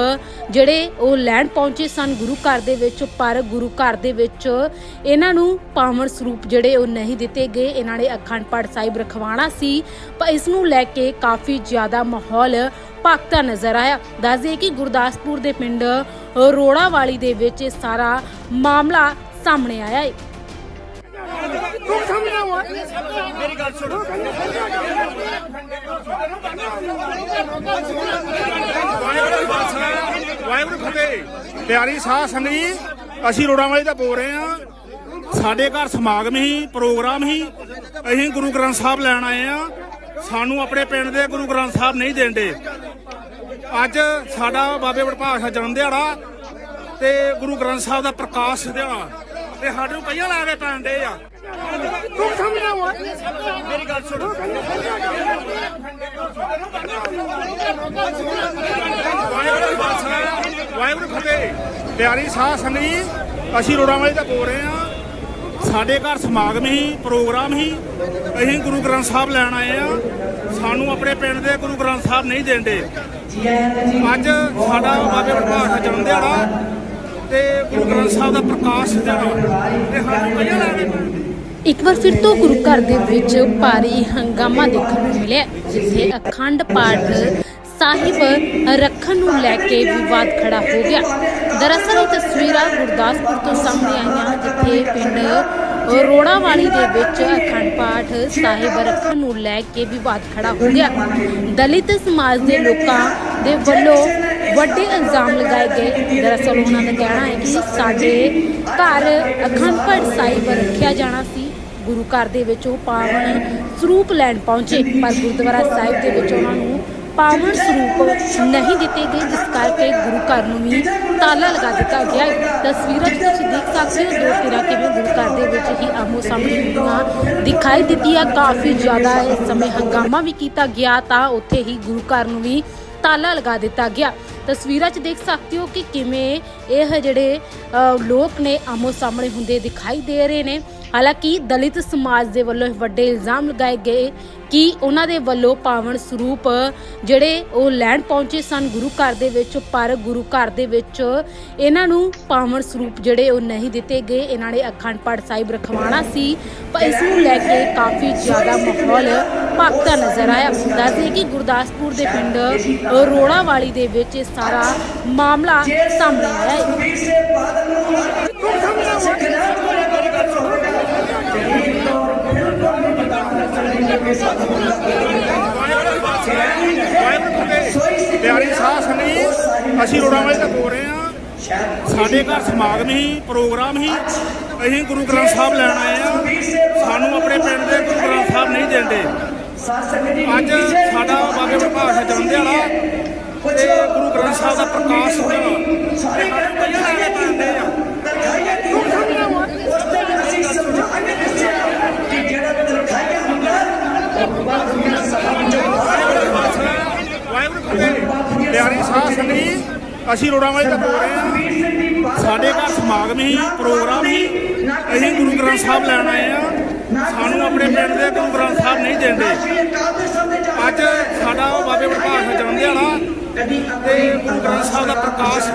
ਜਿਹੜੇ ਉਹ ਲੈਣ ਪਹੁੰਚੇ ਸਨ ਗੁਰੂ ਘਰ ਦੇ ਵਿੱਚ, ਪਰ ਗੁਰੂ ਘਰ ਦੇ ਵਿੱਚ ਇਹਨਾਂ ਨੂੰ ਪਾਵਨ ਸਰੂਪ ਜਿਹੜੇ ਉਹ ਨਹੀਂ ਦਿੱਤੇ ਗਏ। ਇਹਨਾਂ ਨੇ ਅਖੰਡ ਪਾਠ ਸਾਹਿਬ ਰਖਵਾਣਾ ਸੀ, ਪਰ ਇਸ ਨੂੰ ਲੈ ਕੇ ਕਾਫੀ ਜ਼ਿਆਦਾ ਮਾਹੌਲ ਭਗਤਾ ਨਜ਼ਰ ਆਇਆ। ਦੱਸਦੇ ਕਿ ਗੁਰਦਾਸਪੁਰ ਦੇ ਪਿੰਡ ਰੋੜਾਵਾਲੀ ਦੇ ਵਿੱਚ ਇਹ ਸਾਰਾ ਮਾਮਲਾ ਸਾਹਮਣੇ ਆਇਆ ਹੈ। ਮੇਰੀ ਗੱਲ ਸੁਣੋ ਵਾਹਿਗੁਰੂ ਫਤਿਹ ਪਿਆਰੀ ਸਾਧ ਸੰਗਤ ਜੀ, ਅਸੀਂ ਰੋੜਾਂ ਵਾਲੇ ਦਾ ਬੋਲ ਰਹੇ ਆ ਸਾਡੇ ਘਰ ਸਮਾਗਮ ਹੀ, ਪ੍ਰੋਗਰਾਮ ਹੀ। ਅਸੀਂ ਗੁਰੂ ਗ੍ਰੰਥ ਸਾਹਿਬ ਲੈਣ ਆਏ ਆ ਸਾਨੂੰ ਆਪਣੇ ਪਿੰਡ ਦੇ ਗੁਰੂ ਗ੍ਰੰਥ ਸਾਹਿਬ ਨਹੀਂ ਦੇਂਦੇ ਅੱਜ ਸਾਡਾ ਬਾਬੇ ਵਡਭਾਗ ਦਾ ਜਨਮ ਦਿਹਾੜਾ ਤੇ ਗੁਰੂ ਗ੍ਰੰਥ ਸਾਹਿਬ ਦਾ ਪ੍ਰਕਾਸ਼ ਦਿਹਾੜਾ। ਤੇ ਸਾਡੇ ਨੂੰ ਕਈਆਂ ਲਾ ਕੇ ਪੈਣ ਦੇ ਆ। ਮੇਰੀ ਗੱਲ ਸੁਣੋ। ਵਾਹਿਗੁਰੂ ਫਤਿਹ। ਪਿਆਰੀ ਸਾਧ ਸੰਗਤ ਜੀ ਅਸੀਂ ਰੋੜਾਂ ਵਾਲੇ ਦਾ ਬੋਲ ਰਹੇ ਆ ਸਾਡੇ ਘਰ ਸਮਾਗਮ ਹੀ ਪ੍ਰੋਗਰਾਮ ਹੀ। ਅਸੀਂ ਗੁਰੂ ਗ੍ਰੰਥ ਸਾਹਿਬ ਲੈਣ ਆਏ ਆ ਸਾਨੂੰ ਆਪਣੇ ਪਿੰਡ ਦੇ ਗੁਰੂ ਗ੍ਰੰਥ ਸਾਹਿਬ ਨਹੀਂ ਦੇਂਦੇ ਅੱਜ ਸਾਡਾ ਬਾਬੇ ਵਡਭਾਗ ਦਾ ਜਨਮ ਦਿਹਾੜਾ ਤੇ ਗੁਰੂ ਗ੍ਰੰਥ ਸਾਹਿਬ ਦਾ ਪ੍ਰਕਾਸ਼ ਦਿਹਾੜਾ। ਤੇ ਸਾਨੂੰ ਕਈਆਂ ਲਾ ਕੇ ਪੈਣ ਦੇ ਇੱਕ ਵਾਰ ਫਿਰ ਤੋਂ ਗੁਰੂ ਘਰ ਦੇ ਵਿੱਚ ਭਾਰੀ ਹੰਗਾਮਾ ਦੇਖਣ ਨੂੰ ਮਿਲਿਆ, ਜਿੱਥੇ ਅਖੰਡ ਪਾਠ ਸਾਹਿਬ ਰੱਖਣ ਨੂੰ ਲੈ ਕੇ ਵਿਵਾਦ ਖੜਾ ਹੋ ਗਿਆ। ਦਰਅਸਲ ਇਹ ਤਸਵੀਰਾਂ ਗੁਰਦਾਸਪੁਰ ਤੋਂ ਸਾਹਮਣੇ ਆਈਆਂ, ਜਿੱਥੇ ਪਿੰਡ ਰੋੜਾਵਾਲੀ ਦੇ ਵਿੱਚ ਅਖੰਡ ਪਾਠ ਸਾਹਿਬ ਰੱਖਣ ਨੂੰ ਲੈ ਕੇ ਵਿਵਾਦ ਖੜਾ ਹੋ ਗਿਆ। ਦਲਿਤ ਸਮਾਜ ਦੇ ਲੋਕਾਂ ਦੇ ਵੱਲੋਂ ਵੱਡੇ ਇਲਜ਼ਾਮ ਲਗਾਏ ਗਏ। ਦਰਅਸਲ ਉਹਨਾਂ ਦਾ ਕਹਿਣਾ ਹੈ ਕਿ ਸਾਡੇ ਘਰ ਅਖੰਡ ਪਾਠ ਸਾਹਿਬ ਰੱਖਿਆ ਜਾਣਾ ਸੀ। ਗੁਰੂ ਘਰ ਦੇ ਵਿੱਚ ਉਹ ਪਾਵਨ ਸਰੂਪ ਲੈਣ ਪਹੁੰਚੇ, ਪਰ ਗੁਰਦੁਆਰਾ ਸਾਹਿਬ ਦੇ ਵਿੱਚ ਉਹਨਾਂ ਨੂੰ ਪਾਵਨ ਸਰੂਪ ਨਹੀਂ ਦਿੱਤੇ ਗਏ, ਜਿਸ ਕਰਕੇ ਗੁਰੂ ਘਰ ਨੂੰ ਵੀ ਤਾਲਾ ਲਗਾ ਦਿੱਤਾ ਗਿਆ ਤਸਵੀਰਾਂ 'ਚ ਤੁਸੀਂ ਦੇਖ ਸਕਦੇ ਹੋ, ਦੋ ਧਿਰਾਂ ਕਿਵੇਂ ਗੁਰੂ ਘਰ ਦੇ ਵਿੱਚ ਹੀ ਆਮੋ ਸਾਹਮਣੇ ਹੁੰਦੀਆਂ ਦਿਖਾਈ ਦਿੱਤੀਆਂ ਕਾਫੀ ਜ਼ਿਆਦਾ ਇਸ ਸਮੇਂ ਹੰਗਾਮਾ ਵੀ ਕੀਤਾ ਗਿਆ, ਤਾਂ ਉੱਥੇ ਹੀ ਗੁਰੂ ਘਰ ਨੂੰ ਵੀ ਤਾਲਾ ਲਗਾ ਦਿੱਤਾ ਗਿਆ। ਤਸਵੀਰਾਂ 'ਚ ਦੇਖ ਸਕਦੇ ਹੋ ਕਿ ਕਿਵੇਂ ਇਹ ਜਿਹੜੇ ਲੋਕ ਨੇ ਆਮੋ ਸਾਹਮਣੇ ਹੁੰਦੇ ਦਿਖਾਈ ਦੇ ਰਹੇ ਨੇ। ਹਾਲਾਂਕਿ ਦਲਿਤ ਸਮਾਜ ਦੇ ਵੱਲੋਂ ਇਹ ਵੱਡੇ ਇਲਜ਼ਾਮ ਲਗਾਏ ਗਏ ਕਿ ਉਹਨਾਂ ਦੇ ਵੱਲੋਂ ਪਾਵਨ ਸਰੂਪ ਜਿਹੜੇ ਉਹ ਲੈਣ ਪਹੁੰਚੇ ਸਨ ਗੁਰੂ ਘਰ ਦੇ ਵਿੱਚ, ਪਰ ਗੁਰੂ ਘਰ ਦੇ ਵਿੱਚ ਇਹਨਾਂ ਨੂੰ ਪਾਵਨ ਸਰੂਪ ਜਿਹੜੇ ਉਹ ਨਹੀਂ ਦਿੱਤੇ ਗਏ। ਇਹਨਾਂ ਨੇ ਅਖੰਡ ਪਾਠ ਸਾਹਿਬ ਰਖਵਾਣਾ ਸੀ, ਪਰ ਇਸ ਨੂੰ ਲੈ ਕੇ ਕਾਫੀ ਜ਼ਿਆਦਾ ਮਾਹੌਲ ਭਗਤਾ ਨਜ਼ਰ ਆਇਆ। ਦੱਸਦੇ ਕਿ ਗੁਰਦਾਸਪੁਰ ਦੇ ਪਿੰਡ ਰੋੜਾਵਾਲੀ ਦੇ ਵਿੱਚ ਇਹ ਸਾਰਾ ਮਾਮਲਾ ਸਾਹਮਣੇ ਆਇਆ ਹੈ। ਪਿਆਰੀ ਸਾਧ ਸੰਗਤ ਅਸੀਂ ਰੋੜਾਂ ਵਾਲੇ ਦਾ ਰਹੇ ਆ ਸਾਡੇ ਘਰ ਸਮਾਗਮ ਹੀ, ਪ੍ਰੋਗਰਾਮ ਹੀ, ਅਸੀਂ ਗੁਰੂ ਗ੍ਰੰਥ ਸਾਹਿਬ ਲੈਣ ਆਏ ਆ ਸਾਨੂੰ ਆਪਣੇ ਪਿੰਡ ਦੇ ਗੁਰੂ ਗ੍ਰੰਥ ਸਾਹਿਬ ਨਹੀਂ ਦਿੰਦੇ। ਅੱਜ ਸਾਡਾ ਬਾਬੇ ਪ੍ਰਭਾਵ ਦਾ ਜਨਮ ਦਿਹਾੜਾ ਤੇ ਗੁਰੂ ਗ੍ਰੰਥ ਸਾਹਿਬ ਦਾ ਪ੍ਰਕਾਸ਼ ਦਿਹਾੜਾ ਤੇ ਸਾਡੇ ਨੂੰ ਕਈਆਂ ਆ ਵਾਹਿਗੁਰੂ ਫਤਿਹ ਪਿਆਰੀ ਸਾਧ ਸੰਗਤ ਜੀ, ਅਸੀਂ ਰੋੜਾਂ ਵਾਲੇ ਦਾ ਰਹੇ ਆ ਸਾਡੇ ਘਰ ਸਮਾਗਮ ਹੀ, ਪ੍ਰੋਗਰਾਮ ਹੀ, ਅਸੀਂ ਗੁਰੂ ਗ੍ਰੰਥ ਸਾਹਿਬ ਲੈਣ ਆਏ ਆ ਸਾਨੂੰ ਆਪਣੇ ਪਿੰਡ ਦੇ ਗੁਰੂ ਗ੍ਰੰਥ ਸਾਹਿਬ ਨਹੀਂ ਦਿੰਦੇ ਅੱਜ ਸਾਡਾ ਉਹ ਬਾਬੇ ਵਡਭਾਗ ਦਾ ਜਨਮ ਦਿਹਾੜਾ ਤੇ ਗੁਰੂ ਗ੍ਰੰਥ ਸਾਹਿਬ ਦਾ ਪ੍ਰਕਾਸ਼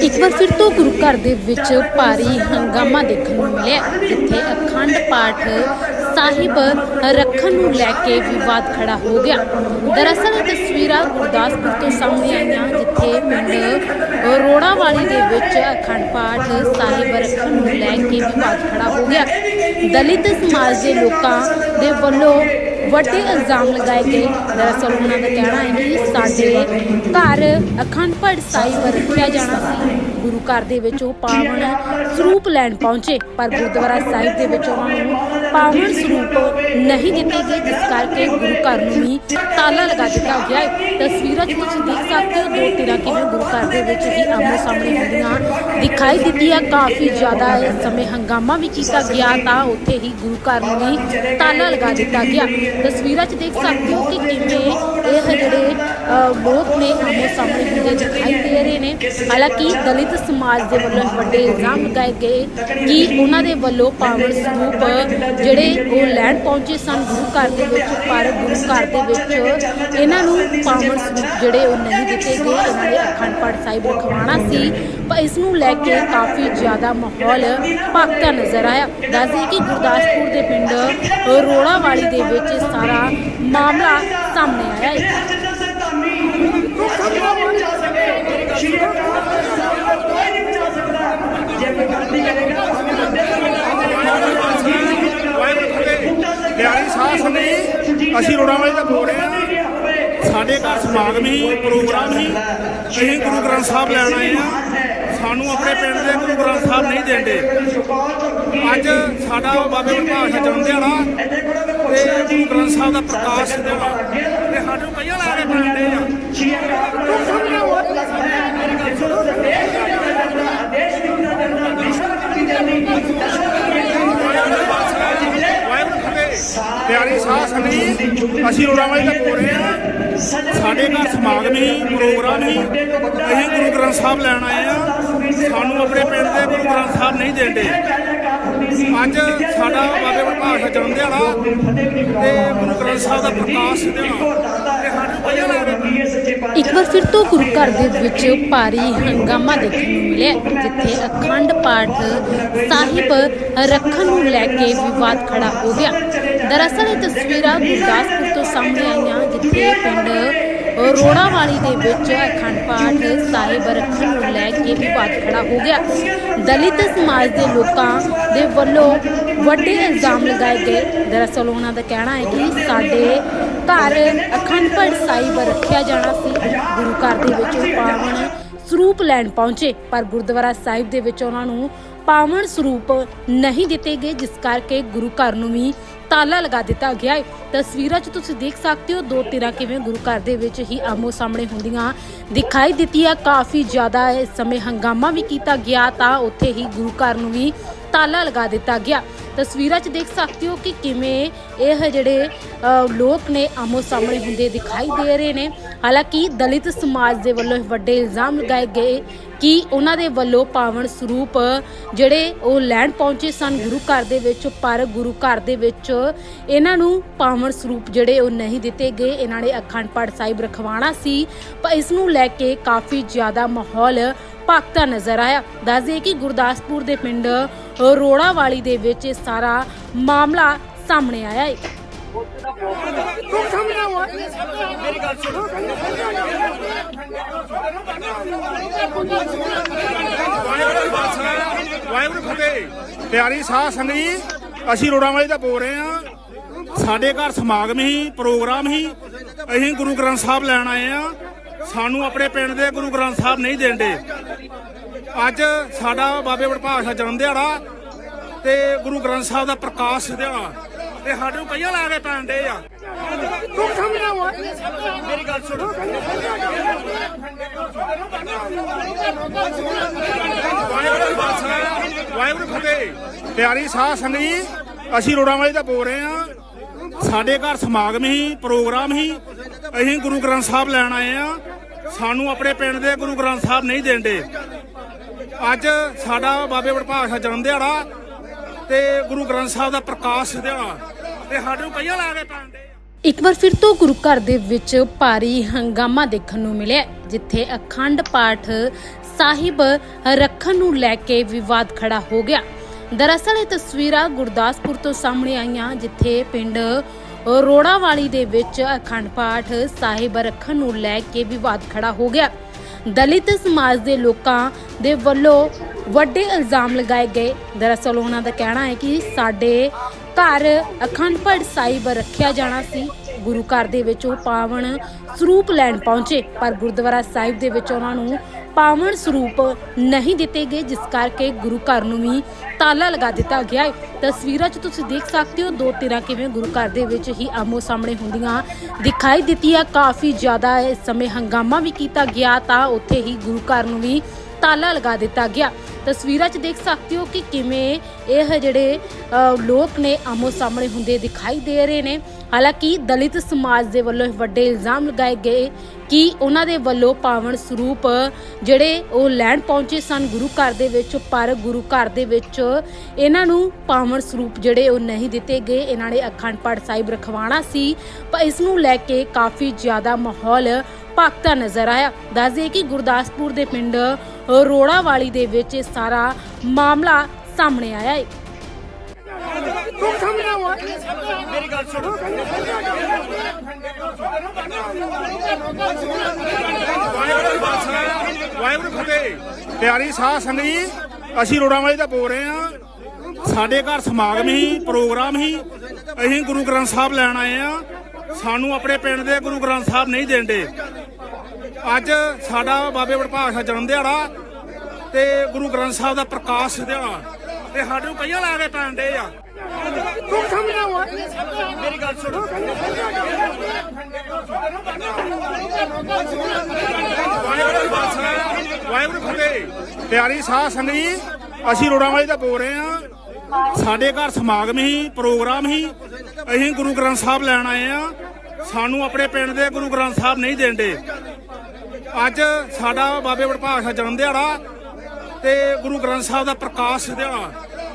ਇੱਕ ਵਾਰ ਫਿਰ ਤੋਂ ਗੁਰੂ ਘਰ ਦੇ ਵਿੱਚ ਭਾਰੀ ਹੰਗਾਮਾ ਦੇਖਣ ਨੂੰ ਮਿਲਿਆ, ਜਿੱਥੇ ਅਖੰਡ ਪਾਠ ਸਾਹਿਬ ਰੱਖਣ ਨੂੰ ਲੈ ਕੇ ਵਿਵਾਦ ਖੜਾ ਹੋ ਗਿਆ। ਦਰਅਸਲ ਇਹ ਤਸਵੀਰਾਂ ਗੁਰਦਾਸਪੁਰ ਤੋਂ ਸਾਹਮਣੇ ਆਈਆਂ, ਜਿੱਥੇ ਪਿੰਡ ਰੋੜਾਵਾਲੀ ਦੇ ਵਿੱਚ ਅਖੰਡ ਪਾਠ ਸਾਹਿਬ ਰੱਖਣ ਨੂੰ ਲੈ ਕੇ ਵਿਵਾਦ ਖੜਾ ਹੋ ਗਿਆ। ਦਲਿਤ ਸਮਾਜ ਦੇ ਲੋਕਾਂ ਦੇ ਵੱਲੋਂ ਵੱਡੇ ਇਲਜ਼ਾਮ ਲਗਾਏ ਗਏ। ਦਰਅਸਲ ਉਹਨਾਂ ਦਾ ਕਹਿਣਾ ਹੈ ਕਿ ਸਾਡੇ ਘਰ ਅਖੰਡ ਪਾਠ ਸਾਹਿਬ ਰੱਖਿਆ ਜਾਣਾ ਸੀ। ਗੁਰੂ ਘਰ ਦੇ ਵਿੱਚ ਉਹ ਪਾਵਨ ਸਰੂਪ ਲੈਣ ਪਹੁੰਚੇ ਪਰ ਗੁਰਦੁਆਰਾ ਸਾਹਿਬ ਦੇ ਵਿੱਚ ਉਹਨਾਂ ਨੂੰ ਪਾਵਨ ਸਰੂਪ ਨਹੀਂ ਦਿੱਤੇ ਗਏ ਜਿਸ ਕਰਕੇ ਗੁਰੂ ਘਰ ਨੂੰ ਵੀ ਤਾਲਾ ਲਗਾ ਦਿੱਤਾ ਗਿਆ ਹੈ। ਤਸਵੀਰਾਂ 'ਚ ਤੁਸੀਂ ਦੇਖ ਸਕਦੇ ਹੋ ਦੋ ਧਿਰਾਂ ਕਿਵੇਂ ਗੁਰੂ ਘਰ ਦੇ ਵਿੱਚ ਹੀ ਆਮੋ ਸਾਹਮਣੇ ਹੁੰਦੀਆਂ ਦਿਖਾਈ ਦਿੱਤੀਆਂ ਕਾਫੀ ਜ਼ਿਆਦਾ ਇਸ ਸਮੇਂ ਹੰਗਾਮਾ ਵੀ ਕੀਤਾ ਗਿਆ ਤਾਂ ਉੱਥੇ ਹੀ ਗੁਰੂ ਘਰ ਨੂੰ ਵੀ ਤਾਲਾ ਲਗਾ ਦਿੱਤਾ ਗਿਆ। ਤਸਵੀਰਾਂ 'ਚ ਦੇਖ ਸਕਦੇ ਹੋ ਕਿ ਕਿਵੇਂ ਇਹ ਜਿਹੜੇ ਅ, ਲੋਕ ਨੇ ਆਮੋ ਸਾਹਮਣੇ ਹੁੰਦੇ ਦਿਖਾਈ ਦੇ ਰਹੇ ਨੇ। ਹਾਲਾਂਕਿ ਦਲਿਤ ਸਮਾਜ ਦੇ ਵੱਲੋਂ ਵੱਡੇ ਇਲਜ਼ਾਮ ਲਗਾਏ ਗਏ ਕਿ ਉਹਨਾਂ ਦੇ ਵੱਲੋਂ ਪਾਵਨ ਸਰੂਪ, ਜਿਹੜੇ ਉਹ ਲੈਣ ਪਹੁੰਚੇ ਸਨ ਗੁਰੂ ਘਰ ਦੇ ਵਿੱਚ, ਪਰ ਗੁਰੂ ਘਰ ਦੇ ਵਿੱਚ ਇਹਨਾਂ ਨੂੰ ਪਾਵਨ ਸਰੂਪ ਜਿਹੜੇ ਉਹ ਨਹੀਂ ਦਿੱਤੇ ਗਏ। ਇਹਨਾਂ ਨੇ ਅਖੰਡ ਪਾਠ ਸਾਹਿਬ ਰਖਵਾਉਣਾ ਸੀ। ਪਰ ਇਸ ਨੂੰ ਲੈ ਕੇ ਕਾਫੀ ਜ਼ਿਆਦਾ ਮਾਹੌਲ ਭਖਦਾ ਨਜ਼ਰ ਆਇਆ। ਦੱਸਦੇ ਕਿ ਗੁਰਦਾਸਪੁਰ ਦੇ ਪਿੰਡ ਰੋੜਾਵਾਲੀ ਦੇ ਵਿੱਚ ਸਾਰਾ ਮਾਮਲਾ ਸਾਹਮਣੇ ਆਇਆ ਹੈ। ਪਿਆਰੀ ਸਾਧ ਅਸੀਂ ਰੋੜਾਂ ਵਾਲੇ ਦਾ ਬੋਲ ਰਹੇ ਹਾਂ। ਸਾਡੇ ਘਰ ਸਮਾਗਮ ਹੀ, ਪ੍ਰੋਗਰਾਮ ਹੀ, ਅਸੀਂ ਗੁਰੂ ਗ੍ਰੰਥ ਸਾਹਿਬ ਲੈਣ ਆਏ ਆ ਸਾਨੂੰ ਆਪਣੇ ਪਿੰਡ ਦੇ ਗੁਰੂ ਗ੍ਰੰਥ ਸਾਹਿਬ ਨਹੀਂ ਦਿੰਦੇ ਅੱਜ ਸਾਡਾ ਉਹ ਬਾਬੇ ਵਡਭਾਗ ਦਾ ਜਨਮ ਦਿਹਾੜਾ ਤੇ ਗੁਰੂ ਗ੍ਰੰਥ ਸਾਹਿਬ ਦਾ ਪ੍ਰਕਾਸ਼ ਦਿਹਾੜਾ। ਤੇ ਸਾਡੇ ਕਈਆਂ ਲਾ ਬਣਾਉਂਦੇ ਆ। ਵਾਹਿਗੁਰੂ ਫਤਿਹ ਪਿਆਰੀ ਸਾਧ ਸੰਗਤ ਅਸੀਂ ਰੋੜਾਂ ਦਾ ਬੋਲ ਰਹੇ ਹਾਂ। ਸਾਡੇ ਘਰ ਸਮਾਗਮ ਹੀ ਪ੍ਰੋਗਰਾਮ ਹੀ ਅਸੀਂ ਗੁਰੂ ਗ੍ਰੰਥ ਸਾਹਿਬ ਲੈਣ ਆਏ ਆ ਸਾਨੂੰ ਆਪਣੇ ਪਿੰਡ ਦੇ ਗੁਰੂ ਗ੍ਰੰਥ ਸਾਹਿਬ ਨਹੀਂ ਦਿੰਦੇ ਅੱਜ ਸਾਡਾ ਬਾਬੇ ਵਡਭਾਗ ਦਾ ਜਨਮ ਦਿਹਾੜਾ ਤੇ ਗੁਰੂ ਗ੍ਰੰਥ ਸਾਹਿਬ ਦਾ ਪ੍ਰਕਾਸ਼ ਦਿਹਾੜਾ। ਤੇ ਸਾਨੂੰ ਕਈਆਂ ਲਾ ਕੇ ਇੱਕ ਵਾਰ ਫਿਰ ਤੋਂ ਗੁਰੂ ਘਰ ਦੇ ਵਿੱਚ ਭਾਰੀ ਹੰਗਾਮਾ ਦੇਖਣ ਨੂੰ ਮਿਲਿਆ, ਜਿੱਥੇ ਅਖੰਡ ਪਾਠ ਸਾਹਿਬ ਰੱਖਣ ਨੂੰ ਲੈ ਕੇ ਵਿਵਾਦ ਖੜਾ ਹੋ ਗਿਆ। ਦਰਅਸਲ ਇਹ ਤਸਵੀਰਾਂ ਗੁਰਦਾਸਪੁਰ ਤੋਂ ਸਾਹਮਣੇ ਆਈਆਂ, ਜਿੱਥੇ ਪਿੰਡ ਰੋੜਾਵਾਲੀ ਦੇ ਵਿੱਚ ਅਖੰਡ ਪਾਠ ਸਾਹਿਬ ਰੱਖਣ ਨੂੰ ਲੈ ਕੇ ਵਿਵਾਦ ਖੜਾ ਹੋ ਗਿਆ। ਦਲਿਤ ਸਮਾਜ ਦੇ ਲੋਕਾਂ ਦੇ ਵੱਲੋਂ ਵੱਡੇ ਇਲਜ਼ਾਮ ਲਗਾਏ ਗਏ। ਦਰਅਸਲ ਉਹਨਾਂ ਦਾ ਕਹਿਣਾ ਹੈ ਕਿ ਸਾਡੇ ਘਰ ਅਖੰਡ ਪਾਠ ਸਾਹਿਬ ਰੱਖਿਆ ਜਾਣਾ ਸੀ। ਗੁਰੂ ਘਰ ਦੇ ਵਿੱਚ ਉਹ ਪਾਵਨ ਸਰੂਪ ਲੈਣ ਪਹੁੰਚੇ, ਪਰ ਗੁਰਦੁਆਰਾ ਸਾਹਿਬ ਦੇ ਵਿੱਚ ਉਹਨਾਂ ਨੂੰ ਪਾਵਨ ਸਰੂਪ ਨਹੀਂ ਦਿੱਤੇ ਗਏ, ਜਿਸ ਕਰਕੇ ਗੁਰੂ ਘਰ ਨੂੰ ਵੀ ਤਾਲਾ ਲਗਾ ਦਿੱਤਾ ਗਿਆ ਹੈ। ਤਸਵੀਰਾਂ 'ਚ ਤੁਸੀਂ ਦੇਖ ਸਕਦੇ ਹੋ ਦੋ ਧਿਰਾਂ ਕਿਵੇਂ ਗੁਰੂ ਘਰ ਦੇ ਵਿੱਚ ਹੀ ਆਮੋ ਸਾਹਮਣੇ ਹੁੰਦੀਆਂ ਦਿਖਾਈ ਦਿੱਤੀਆਂ ਕਾਫੀ ਜ਼ਿਆਦਾ ਇਸ ਸਮੇਂ ਹੰਗਾਮਾ ਵੀ ਕੀਤਾ ਗਿਆ, ਤਾਂ ਉੱਥੇ ਹੀ ਗੁਰੂ ਘਰ ਨੂੰ ਵੀ ਤਾਲਾ ਲਗਾ ਦਿੱਤਾ ਗਿਆ। ਤਸਵੀਰਾਂ 'ਚ ਦੇਖ ਸਕਦੇ ਹੋ ਕਿ ਕਿਵੇਂ ਇਹ ਜਿਹੜੇ ਲੋਕ ਨੇ ਆਮੋ ਸਾਹਮਣੇ ਹੁੰਦੇ ਦਿਖਾਈ ਦੇ ਰਹੇ ਨੇ। ਹਾਲਾਂਕਿ ਦਲਿਤ ਸਮਾਜ ਦੇ ਵੱਲੋਂ ਇਹ ਵੱਡੇ ਇਲਜ਼ਾਮ ਲਗਾਏ ਗਏ ਕਿ ਉਹਨਾਂ ਦੇ ਵੱਲੋਂ ਪਾਵਨ ਸਰੂਪ ਜਿਹੜੇ ਉਹ ਲੈਣ ਪਹੁੰਚੇ ਸਨ ਗੁਰੂ ਘਰ ਦੇ ਵਿੱਚ, ਪਰ ਗੁਰੂ ਘਰ ਦੇ ਵਿੱਚ ਇਹਨਾਂ ਨੂੰ ਪਾਵਨ ਸਰੂਪ ਜਿਹੜੇ ਉਹ ਨਹੀਂ ਦਿੱਤੇ ਗਏ। ਇਹਨਾਂ ਨੇ ਅਖੰਡ ਪਾਠ ਸਾਹਿਬ ਰਖਵਾਉਣਾ ਸੀ। ਪਰ ਇਸ ਨੂੰ ਲੈ ਕੇ ਕਾਫੀ ਜ਼ਿਆਦਾ ਮਾਹੌਲ ਭਖਦਾ ਨਜ਼ਰ ਆਇਆ। ਦੱਸਦੇ ਕਿ ਗੁਰਦਾਸਪੁਰ ਦੇ ਪਿੰਡ ਰੋੜਾਵਾਲੀ ਦੇ ਵਿੱਚ ਇਹ ਸਾਰਾ ਮਾਮਲਾ ਸਾਹਮਣੇ ਆਇਆ ਹੈ। ਵਾਹਿਗੁਰੂ ਫਤਿਹ ਪਿਆਰੀ ਸਾਧ ਸੰਗਤ ਅਸੀਂ ਰੋੜਾਂ ਵਾਲੇ ਦਾ ਬੋਲ ਰਹੇ ਹਾਂ। ਸਾਡੇ ਘਰ ਸਮਾਗਮ ਹੀ, ਪ੍ਰੋਗਰਾਮ ਹੀ, ਅਸੀਂ ਗੁਰੂ ਗ੍ਰੰਥ ਸਾਹਿਬ ਲੈਣ ਆਏ ਆ ਸਾਨੂੰ ਆਪਣੇ ਪਿੰਡ ਦੇ ਗੁਰੂ ਗ੍ਰੰਥ ਸਾਹਿਬ ਨਹੀਂ ਦਿੰਦੇ ਅੱਜ ਸਾਡਾ ਬਾਬੇ ਵਡਭਾਗ ਦਾ ਜਨਮ ਦਿਹਾੜਾ ਤੇ ਗੁਰੂ ਗ੍ਰੰਥ ਸਾਹਿਬ ਦਾ ਪ੍ਰਕਾਸ਼ ਦਿਹਾੜਾ ਤੇ ਸਾਡੇ ਨੂੰ ਕਈਆਂ ਲਾ ਕੇ ਪੈਂਦੇ ਆ। ਮੇਰੀ ਗੱਲ ਸੁਣੋ। ਵਾਹਿਗੁਰੂ ਖਾਲਸਾ ਵਾਹਿਗੁਰੂ ਫਤਿਹ। ਪਿਆਰੀ ਸਾਧ ਸੰਗਤ ਅਸੀਂ ਰੋੜਾਂ ਵਾਲੇ ਦਾ ਬੋਲ ਰਹੇ ਹਾਂ। ਸਾਡੇ ਘਰ ਸਮਾਗਮ ਹੀ ਪ੍ਰੋਗਰਾਮ ਹੀ ਅਸੀਂ ਗੁਰੂ ਗ੍ਰੰਥ ਸਾਹਿਬ ਲੈਣ ਆਏ ਆ ਸਾਨੂੰ ਆਪਣੇ ਪਿੰਡ ਦੇ ਗੁਰੂ ਗ੍ਰੰਥ ਸਾਹਿਬ ਨਹੀਂ ਦਿੰਦੇ ਅੱਜ ਸਾਡਾ ਬਾਬੇ ਵਡਭਾਗ ਦਾ ਜਨਮ ਦਿਹਾੜਾ ਤੇ ਗੁਰੂ ਗ੍ਰੰਥ ਸਾਹਿਬ ਦਾ ਪ੍ਰਕਾਸ਼ ਦਿਹਾੜਾ ਤੇ ਸਾਡੇ ਨੂੰ ਕਈਆਂ ਲਾ ਕੇ ਪੈਂਦੇ ਇੱਕ ਵਾਰ ਫਿਰ ਤੋਂ ਗੁਰੂ ਘਰ ਦੇ ਵਿੱਚ ਭਾਰੀ ਹੰਗਾਮਾ ਦੇਖਣ ਨੂੰ ਮਿਲਿਆ, ਜਿੱਥੇ ਅਖੰਡ ਪਾਠ ਸਾਹਿਬ ਰੱਖਣ ਨੂੰ ਲੈ ਕੇ ਵਿਵਾਦ ਖੜਾ ਹੋ ਗਿਆ। ਦਰਅਸਲ ਇਹ ਤਸਵੀਰਾਂ ਗੁਰਦਾਸਪੁਰ ਤੋਂ ਸਾਹਮਣੇ ਆਈਆਂ, ਜਿੱਥੇ ਪਿੰਡ ਰੋੜਾਵਾਲੀ ਦੇ ਵਿੱਚ ਅਖੰਡ ਪਾਠ ਸਾਹਿਬ ਰੱਖਣ ਨੂੰ ਲੈ ਕੇ ਵਿਵਾਦ ਖੜਾ ਹੋ ਗਿਆ। ਦਲਿਤ ਸਮਾਜ ਦੇ ਲੋਕਾਂ ਦੇ ਵੱਲੋਂ ਵੱਡੇ ਇਲਜ਼ਾਮ ਲਗਾਏ ਗਏ। ਦਰਅਸਲ ਉਹਨਾਂ ਦਾ ਕਹਿਣਾ ਹੈ ਕਿ ਸਾਡੇ ਘਰ ਅਖੰਡ ਪਾਠ ਸਾਹਿਬ ਰੱਖਿਆ ਜਾਣਾ ਸੀ। ਗੁਰੂ ਘਰ ਦੇ ਵਿੱਚ ਉਹ ਪਾਵਨ ਸਰੂਪ ਲੈਣ ਪਹੁੰਚੇ, ਪਰ ਗੁਰਦੁਆਰਾ ਸਾਹਿਬ ਦੇ ਵਿੱਚ ਉਹਨਾਂ ਨੂੰ ਪਾਵਨ ਸਰੂਪ ਨਹੀਂ ਦਿੱਤੇ ਗਏ, ਜਿਸ ਕਰਕੇ ਗੁਰੂ ਘਰ ਨੂੰ ਵੀ ਤਾਲਾ ਲਗਾ ਦਿੱਤਾ ਗਿਆ ਹੈ। ਤਸਵੀਰਾਂ 'ਚ ਤੁਸੀਂ ਦੇਖ ਸਕਦੇ ਹੋ, ਦੋ ਧਿਰਾਂ ਕਿਵੇਂ ਗੁਰੂ ਘਰ ਦੇ ਵਿੱਚ ਹੀ ਆਮੋ ਸਾਹਮਣੇ ਹੁੰਦੀਆਂ ਦਿਖਾਈ ਦਿੱਤੀ ਦਿੱਤੀਆਂ। ਕਾਫੀ ਜ਼ਿਆਦਾ ਇਸ ਸਮੇਂ ਹੰਗਾਮਾ ਵੀ ਕੀਤਾ ਗਿਆ ਤਾਂ ਉੱਥੇ ਹੀ ਗੁਰੂ ਘਰ ਨੂੰ ਵੀ ਤਾਲਾ ਲਗਾ ਦਿੱਤਾ ਗਿਆ। ਤਸਵੀਰਾਂ 'ਚ ਦੇਖ ਸਕਦੇ ਹੋ ਕਿ ਕਿਵੇਂ ਇਹ ਜਿਹੜੇ ਲੋਕ ਨੇ ਆਮੋ ਸਾਹਮਣੇ ਹੁੰਦੇ ਦਿਖਾਈ ਦੇ ਰਹੇ ਨੇ। ਹਾਲਾਂਕਿ ਦਲਿਤ ਸਮਾਜ ਦੇ ਵੱਲੋਂ ਇਹ ਵੱਡੇ ਇਲਜ਼ਾਮ ਲਗਾਏ ਗਏ ਕਿ ਉਹਨਾਂ ਦੇ ਵੱਲੋਂ ਪਾਵਨ ਸਰੂਪ ਜਿਹੜੇ ਉਹ ਲੈਣ ਪਹੁੰਚੇ ਸਨ ਗੁਰੂ ਘਰ ਦੇ ਵਿੱਚ, ਪਰ ਗੁਰੂ ਘਰ ਦੇ ਵਿੱਚ ਇਹਨਾਂ ਨੂੰ ਪਾਵਨ ਸਰੂਪ ਜਿਹੜੇ ਉਹ ਨਹੀਂ ਦਿੱਤੇ ਗਏ। ਇਹਨਾਂ ਨੇ ਅਖੰਡ ਪਾਠ ਸਾਹਿਬ ਰਖਵਾਣਾ ਸੀ, ਪਰ ਇਸ ਨੂੰ ਲੈ ਕੇ ਕਾਫੀ ਜ਼ਿਆਦਾ ਮਾਹੌਲ ਭਗਤਾ ਨਜ਼ਰ ਆਇਆ। ਦੱਸਦੇ ਕਿ ਗੁਰਦਾਸਪੁਰ ਦੇ ਪਿੰਡ ਰੋੜਾਵਾਲੀ ਦੇ ਵਿੱਚ ਇਹ ਸਾਰਾ ਮਾਮਲਾ ਸਾਹਮਣੇ ਆਇਆ ਹੈ। ਮੇਰੀ ਗੱਲ ਸੁਣੋ ਵਾਹਿਗੁਰੂ ਫਤਿਹ ਪਿਆਰੀ ਸਾਧ ਸੰਗਤ ਜੀ, ਅਸੀਂ ਰੋੜਾਂ ਵਾਲੇ ਦਾ ਬੋਲ ਰਹੇ ਆ ਸਾਡੇ ਘਰ ਸਮਾਗਮ ਹੀ, ਪ੍ਰੋਗਰਾਮ ਹੀ। ਅਸੀਂ ਗੁਰੂ ਗ੍ਰੰਥ ਸਾਹਿਬ ਲੈਣ ਆਏ ਆ ਸਾਨੂੰ ਆਪਣੇ ਪਿੰਡ ਦੇ ਗੁਰੂ ਗ੍ਰੰਥ ਸਾਹਿਬ ਨਹੀਂ ਦੇਂਦੇ ਅੱਜ ਸਾਡਾ ਬਾਬੇ ਵਡਭਾਗ ਦਾ ਜਨਮ ਦਿਹਾੜਾ ਤੇ ਗੁਰੂ ਗ੍ਰੰਥ ਸਾਹਿਬ ਦਾ ਪ੍ਰਕਾਸ਼ ਦਿਹਾੜਾ। ਤੇ ਸਾਡੇ ਨੂੰ ਕਈਆਂ ਲਾ ਕੇ ਪੈਂਦੇ ਆ। ਮੇਰੀ ਗੱਲ ਸੁਣੋ। ਵਾਹਿਗੁਰੂ ਵਾਹਿਗੁਰੂ ਫਤਿਹ। ਪਿਆਰੀ ਸਾਧ ਸੰਗਤ ਜੀ, ਅਸੀਂ ਰੋੜਾਂ ਵਾਲੇ ਦਾ ਬੋਲ ਰਹੇ ਆ ਸਾਡੇ ਘਰ ਸਮਾਗਮ ਹੀ, ਪ੍ਰੋਗਰਾਮ ਹੀ। ਅਸੀਂ ਗੁਰੂ ਗ੍ਰੰਥ ਸਾਹਿਬ ਲੈਣ ਆਏ ਆ ਸਾਨੂੰ ਆਪਣੇ ਪਿੰਡ ਦੇ ਗੁਰੂ ਗ੍ਰੰਥ ਸਾਹਿਬ ਨਹੀਂ ਦੇਂਦੇ ਅੱਜ ਸਾਡਾ ਬਾਬੇ ਵਡਭਾਗ ਦਾ ਜਨਮ ਦਿਹਾੜਾ ਤੇ ਗੁਰੂ ਗ੍ਰੰਥ ਸਾਹਿਬ ਦਾ ਪ੍ਰਕਾਸ਼ ਦਿਹਾੜਾ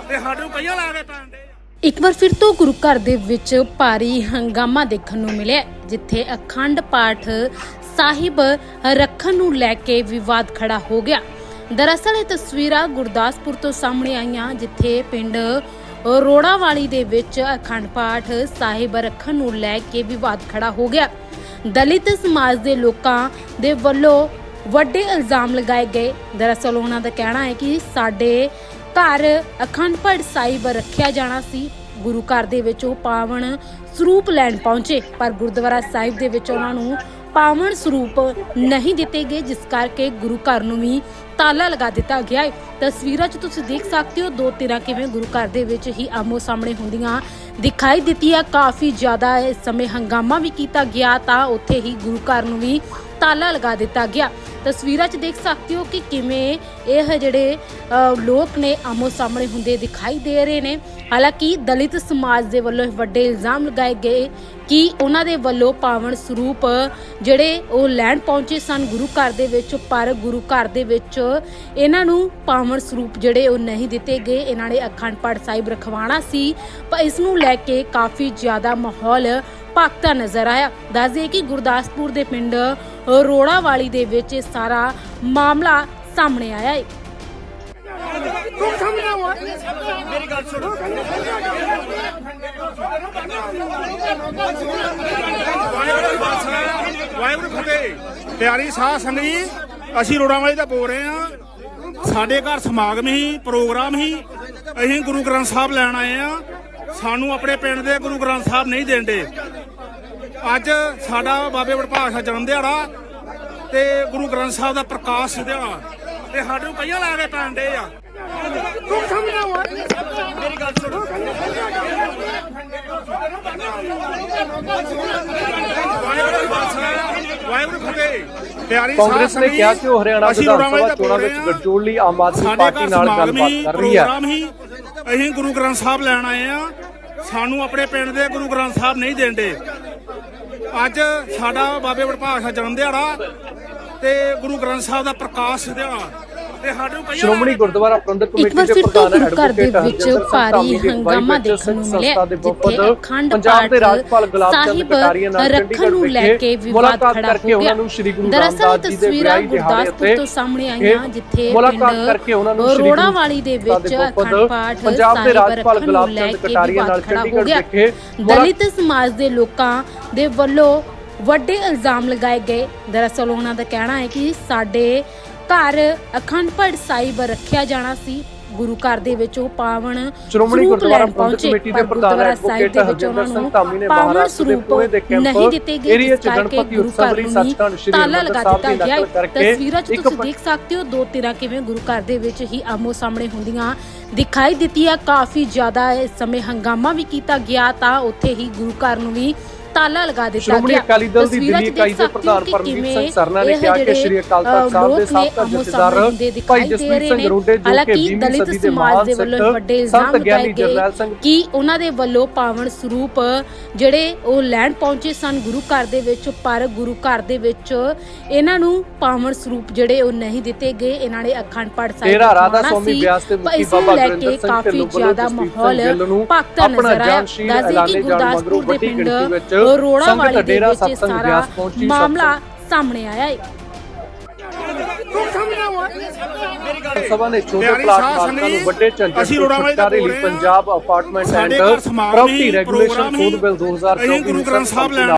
ਤੇ ਸਾਡੇ ਨੂੰ ਕਈਆਂ ਲਾ ਕੇ ਪੈਂਦੇ ਇੱਕ ਵਾਰ ਫਿਰ ਤੋਂ ਗੁਰੂ ਘਰ ਦੇ ਵਿੱਚ ਭਾਰੀ ਹੰਗਾਮਾ ਦੇਖਣ ਨੂੰ ਮਿਲਿਆ ਜਿੱਥੇ ਅਖੰਡ ਪਾਠ ਸਾਹਿਬ ਰੱਖਣ ਨੂੰ ਲੈ ਕੇ ਵਿਵਾਦ ਖੜਾ ਹੋ ਗਿਆ। ਦਰਅਸਲ ਇਹ ਤਸਵੀਰਾਂ ਗੁਰਦਾਸਪੁਰ ਤੋਂ ਸਾਹਮਣੇ ਆਈਆਂ, ਜਿੱਥੇ ਪਿੰਡ ਰੋੜਾਵਾਲੀ ਦੇ ਵਿੱਚ ਅਖੰਡ ਪਾਠ ਸਾਹਿਬ ਰੱਖਣ ਨੂੰ ਲੈ ਕੇ ਵਿਵਾਦ ਖੜਾ ਹੋ ਗਿਆ। ਦਲਿਤ ਸਮਾਜ ਦੇ ਲੋਕਾਂ ਦੇ ਵੱਲੋਂ ਵੱਡੇ ਇਲਜ਼ਾਮ ਲਗਾਏ ਗਏ। ਦਰਅਸਲ ਉਹਨਾਂ ਦਾ ਕਹਿਣਾ ਹੈ ਕਿ ਸਾਡੇ ਘਰ ਅਖੰਡ ਪਾਠ ਸਾਹਿਬ ਰੱਖਿਆ ਜਾਣਾ ਸੀ। ਗੁਰੂ ਘਰ ਦੇ ਵਿੱਚ ਉਹ ਪਾਵਨ ਸਰੂਪ ਲੈਣ ਪਹੁੰਚੇ, ਪਰ ਗੁਰਦੁਆਰਾ ਸਾਹਿਬ ਦੇ ਵਿੱਚ ਉਹਨਾਂ ਨੂੰ ਪਾਵਨ ਸਰੂਪ ਨਹੀਂ ਦਿੱਤੇ ਗਏ, ਜਿਸ ਕਰਕੇ ਗੁਰੂ ਘਰ ਨੂੰ ਵੀ ਤਾਲਾ ਲਗਾ ਦਿੱਤਾ ਗਿਆ ਹੈ। ਤਸਵੀਰਾਂ 'ਚ ਤੁਸੀਂ ਦੇਖ ਸਕਦੇ ਹੋ, ਦੋ ਧਿਰਾਂ ਕਿਵੇਂ ਗੁਰੂ ਘਰ ਦੇ ਵਿੱਚ ਹੀ ਆਮੋ ਸਾਹਮਣੇ ਹੁੰਦੀਆਂ ਦਿਖਾਈ ਦਿੱਤੀ ਦਿੱਤੀਆਂ ਕਾਫੀ ਜ਼ਿਆਦਾ ਇਸ ਸਮੇਂ ਹੰਗਾਮਾ ਵੀ ਕੀਤਾ ਗਿਆ ਤਾਂ ਉੱਥੇ ਹੀ ਗੁਰੂ ਘਰ ਨੂੰ ਵੀ ਤਾਲਾ ਲਗਾ ਦਿੱਤਾ ਗਿਆ। ਤਸਵੀਰਾਂ 'ਚ ਦੇਖ ਸਕਦੇ ਹੋ ਕਿ ਕਿਵੇਂ ਇਹ ਜਿਹੜੇ ਲੋਕ ਨੇ ਆਮੋ ਸਾਹਮਣੇ ਹੁੰਦੇ ਦਿਖਾਈ ਦੇ ਰਹੇ ਨੇ। ਹਾਲਾਂਕਿ ਦਲਿਤ ਸਮਾਜ ਦੇ ਵੱਲੋਂ ਇਹ ਵੱਡੇ ਇਲਜ਼ਾਮ ਲਗਾਏ ਗਏ ਕਿ ਉਹਨਾਂ ਦੇ ਵੱਲੋਂ ਪਾਵਨ ਸਰੂਪ ਜਿਹੜੇ ਉਹ ਲੈਣ ਪਹੁੰਚੇ ਸਨ ਗੁਰੂ ਘਰ ਦੇ ਵਿੱਚ, ਪਰ ਗੁਰੂ ਘਰ ਦੇ ਵਿੱਚ ਇਹਨਾਂ ਨੂੰ ਪਾਵਨ ਸਰੂਪ ਜਿਹੜੇ ਉਹ ਨਹੀਂ ਦਿੱਤੇ ਗਏ। ਇਹਨਾਂ ਨੇ ਅਖੰਡ ਪਾਠ ਸਾਹਿਬ ਰਖਵਾਣਾ ਸੀ। ਪਰ ਇਸ ਨੂੰ ਲੈ ਕੇ ਕਾਫੀ ਜ਼ਿਆਦਾ ਮਾਹੌਲ ਭਗਤਾ ਨਜ਼ਰ ਆਇਆ। ਦੱਸਦੇ ਕਿ ਗੁਰਦਾਸਪੁਰ ਦੇ ਪਿੰਡ ਰੋੜਾਵਾਲੀ ਦੇ ਵਿੱਚ ਇਹ ਸਾਰਾ ਮਾਮਲਾ ਸਾਹਮਣੇ ਆਇਆ ਹੈ। ਮੇਰੀ ਗੱਲ ਸੁਣੋ ਵਾਹਿਗੁਰੂ ਖਾਲਸਾ ਵਾਹਿਗੁਰੂ ਫਤਿਹ। ਪਿਆਰੀ ਸਾਧ ਸੰਗਤ ਜੀ, ਅਸੀਂ ਰੋੜਾਂ ਵਾਲੇ ਦਾ ਬੋਲ ਰਹੇ ਆ ਸਾਡੇ ਘਰ ਸਮਾਗਮ ਹੀ, ਪ੍ਰੋਗਰਾਮ ਹੀ, ਅਸੀਂ ਗੁਰੂ ਗ੍ਰੰਥ ਸਾਹਿਬ ਲੈਣ ਆਏ ਆ ਸਾਨੂੰ ਆਪਣੇ ਪਿੰਡ ਦੇ ਗੁਰੂ ਗ੍ਰੰਥ ਸਾਹਿਬ ਨਹੀਂ ਦੇਂਦੇ ਅੱਜ ਸਾਡਾ ਬਾਬੇ ਵਡਭਾਗ ਦਾ ਜਨਮ ਦਿਹਾੜਾ ਤੇ ਗੁਰੂ ਗ੍ਰੰਥ ਸਾਹਿਬ ਦਾ ਪ੍ਰਕਾਸ਼ ਦਿਹਾੜਾ ਤੇ ਸਾਡੇ ਨੂੰ ਕਈਆਂ ਲਾ ਕੇ ਆ। ਮੇਰੀ ਗੱਲ ਸੁਣੋ। ਵਾਹਿਗੁਰੂ ਖਾਲਸਾ ਵਾਹਿਗੁਰੂ ਫਤਿਹ। ਕਾਂਗਰਸ ਨੇ ਕਿਹਾ ਕਿ ਉਹ ਹਰਿਆਣਾ ਵਿਧਾਨ ਸਭਾ ਦਾ ਚੋਣਾਂ ਵਿੱਚ। ਗੱਠਜੋੜ ਲਈ ਆਮ ਆਦਮੀ ਪਾਰਟੀ ਨਾਲ ਗੱਲਬਾਤ ਕਰ ਰਹੀ ਹੈ। ਅਸੀਂ ਗੁਰੂ ਗ੍ਰੰਥ ਸਾਹਿਬ ਲੈਣ ਆਏ ਆ ਸਾਨੂੰ ਆਪਣੇ ਪਿੰਡ ਦੇ ਗੁਰੂ ਗ੍ਰੰਥ ਸਾਹਿਬ ਨਹੀਂ ਦੇਂਦੇ ਅੱਜ ਸਾਡਾ ਬਾਬੇ ਵਡਭਾਗ ਦਾ ਜਨਮ ਦਿਹਾੜਾ ਤੇ ਗੁਰੂ ਗ੍ਰੰਥ ਸਾਹਿਬ ਦਾ ਪ੍ਰਕਾਸ਼ ਦਿਹਾੜਾ। ਸ਼੍ਰੋਮਣੀ ਗੁਰਦੁਆਰਾ ਪ੍ਰਬੰਧਕ ਕਮੇਟੀ ਦੇ ਪ੍ਰਧਾਨ ਦੇ ਐਡਵੋਕੇਟ ਵਿੱਚ ਭਾਰੀ ਹੰਗਾਮਾ ਦੇਖਣ ਨੂੰ ਮਿਲਿਆ। ਜਿੱਥੇ ਅਖੰਡ ਪੰਜਾਬ ਦੇ ਪਾਠ ਰਾਜਪਾਲ ਗੁਲਾਬ ਚੰਦ ਕਟਾਰੀਆ ਨਾਲ ਰੱਖਣ ਚੰਡੀਗੜ੍ਹ ਨੂੰ ਲੈ ਕੇ ਵਿਵਾਦ ਖੜਾ ਹੋ ਗਿਆ। ਉਹਨਾਂ ਨੂੰ ਸ਼੍ਰੀ ਗੁਰੂ ਦਰਅਸਲ ਰਾਮਦਾਸ ਜੀ ਦੇ ਤਸਵੀਰਾਂ ਗੁਰਦਾਸਪੁਰ ਤੋਂ ਸਾਹਮਣੇ ਆਈਆਂ ਜਿੱਥੇ ਮੁਲਾਕਾਤ ਕਰਕੇ ਉਹਨਾਂ ਨੂੰ ਸ਼੍ਰੀ ਰੋੜਾ ਗੁਰੂ ਵਾਲੀ ਦੇ ਵਿੱਚ ਅਖੰਡ ਪਾਠ ਪੰਜਾਬ ਦੇ ਸਾਹਿਬ ਰਾਜਪਾਲ ਰੱਖਣ ਗੁਲਾਬ ਚੰਦ ਕੇ ਕਟਾਰੀਆ ਨਾਲ ਵਿਵਾਦ ਖੜਾ ਹੋ ਚੰਡੀਗੜ੍ਹ ਗਿਆ। ਵਿਖੇ ਦਲਿਤ ਸਮਾਜ ਦੇ ਲੋਕਾਂ ਦੇ ਵੱਲੋਂ ਵੱਡੇ ਇਲਜ਼ਾਮ ਲਗਾਏ ਗਏ। ਦਰਅਸਲ ਉਹਨਾਂ ਦਾ ਕਹਿਣਾ ਹੈ ਕਿ ਸਾਡੇ ਘਰ ਅਖੰਡ ਪਾਠ ਸਾਹਿਬ ਰੱਖਿਆ ਜਾਣਾ ਸੀ। ਗੁਰੂ ਘਰ ਦੇ ਵਿੱਚ ਉਹ ਪਾਵਨ ਸ਼੍ਰੋਮਣੀ ਗੁਰਦੁਆਰਾ ਪ੍ਰਬੰਧਕ ਕਮੇਟੀ ਦੇ ਪਰ ਪ੍ਰਧਾਨ ਐਡਵੋਕੇਟ ਹਰਜਿੰਦਰ ਸਿੰਘ ਨੂੰ ਧਾਮੀ ਨੇ ਮਹਾਰਾਸ਼ਟਰ ਦੇ ਸਰੂਪ ਪੁਣੇ ਦੇ ਕੈਂਪ ਨਹੀਂ ਦਿੱਤੇ ਗਏ। ਏਰੀਆ ਚ ਕਰਕੇ ਗਣਪਤੀ ਗੁਰੂ ਉਤਸਵ ਘਰ ਲਈ ਸੱਚਖੰਡ ਸ਼੍ਰੀ ਤਾਲਾ ਲਗਾ ਦਿੱਤਾ ਗਿਆ। ਤਸਵੀਰਾਂ 'ਚ ਤੁਸੀਂ ਦੇਖ ਸਕਦੇ ਹੋ ਦੋ ਧਿਰਾਂ ਕਿਵੇਂ ਗੁਰੂ ਘਰ ਦੇ ਵਿੱਚ ਹੀ ਆਮੋ ਸਾਹਮਣੇ ਹੁੰਦੀਆਂ ਦਿਖਾਈ ਦਿੱਤੀਆਂ ਕਾਫੀ ਜ਼ਿਆਦਾ ਇਸ ਸਮੇਂ ਹੰਗਾਮਾ ਵੀ ਕੀਤਾ ਗਿਆ ਤਾਂ ਉੱਥੇ ਹੀ ਗੁਰੂ ਘਰ ਨੂੰ ਵੀ ਤਾਲਾ ਲਗਾ ਦਿੱਤਾ ਗਿਆ ਅਕਾਲੀ ਦਲ ਦੀ ਦਿੱਲੀ ਇਕਾਈ ਦੇ ਪ੍ਰਧਾਨ ਪਰਮਜੀਤ ਸਿੰਘ ਸਰਨਾ ਨੇ ਕਿਹਾ ਕਿ ਸ਼੍ਰੀ ਅਕਾਲ ਤਖਤ ਸਾਹਿਬ ਦੇ ਸਾਬਕਾ ਜਥੇਦਾਰ ਭਾਈ ਜਸਵੀਰ ਸਿੰਘ। ਰੋਡੇ ਜੋ ਕਿ ਹਾਲਾਂਕਿ 20ਵੀਂ ਦਲਿਤ ਸਦੀ ਦੇ ਸਮਾਜ ਮਹਾਨ ਦੇ ਵੱਲੋਂ ਵੱਡੇ ਇਲਜ਼ਾਮ ਲਗਾਏ ਗਏ ਕਿ ਉਹਨਾਂ ਦੇ ਵੱਲੋਂ ਪਾਵਨ ਸਰੂਪ ਜਿਹੜੇ ਉਹ ਲੈਣ ਪਹੁੰਚੇ ਸਨ ਗੁਰੂ ਘਰ ਦੇ ਵਿੱਚ ਪਰ ਗੁਰੂ ਘਰ ਦੇ ਵਿੱਚ ਇਹਨਾਂ ਨੂੰ ਪਾਵਨ ਸਰੂਪ ਜਿਹੜੇ ਉਹ ਨਹੀਂ ਦਿੱਤੇ ਗਏ ਇਹਨਾਂ ਨੇ ਅਖੰਡ ਪਾਠ ਸਾਹਿਬ ਤੇਰਾ ਰਾਧਾ ਰਖਵਾਉਣਾ ਸਵਾਮੀ ਸੀ। ਬਿਆਸ ਤੇ ਮੁਖੀ ਬਾਬਾ ਗੁਰਿੰਦਰ ਸਿੰਘ ਕਾਫੀ ਢਿੱਲੋਂ ਵੱਲੋਂ ਜ਼ਿਆਦਾ ਮਾਹੌਲ ਆਪਣਾ ਨਜ਼ਰ ਆਇਆ ਐਲਾਨੇ ਕਿ ਗੁਰਦਾਸਪੁਰ ਦੇ ਪਿੰਡ ਰੋੜਾ ਸੰਗਤ ਵਾਲੀ ਦੇ ਡੇਰਾ ਵਿੱਚ ਸਤਸੰਗ ਸਾਰਾ ਬਿਆਸ ਪਹੁੰਚੀ ਮਾਮਲਾ ਸਾਹਮਣੇ ਆਇਆ ਹੈ ਸਭਾ ਨੇ ਛੋਟੇ ਪਲਾਟ ਮਾਲਕਾਂ ਨੂੰ ਵੱਡੇ ਝੰਡੇ ਅਸੀਂ ਰੋਡਾਂ ਵਾਲੇ ਛੁਟਕਾਰੇ ਤੋਂ ਲਈ ਬੋਲ ਰਹੇ ਹਾਂ। ਪੰਜਾਬ ਅਪਾਰਟਮੈਂਟ ਐਂਡ ਸਾਡੇ ਘਰ ਸਮਾਗਮ ਪ੍ਰਾਪਰਟੀ ਹੀ, ਰੈਗੂਲੇਸ਼ਨ ਪ੍ਰੋਗਰਾਮ ਹੀ, ਫੂਡ ਬਿੱਲ 2024 ਅਸੀਂ ਗੁਰੂ ਗ੍ਰੰਥ ਸਾਹਿਬ ਲੈਣ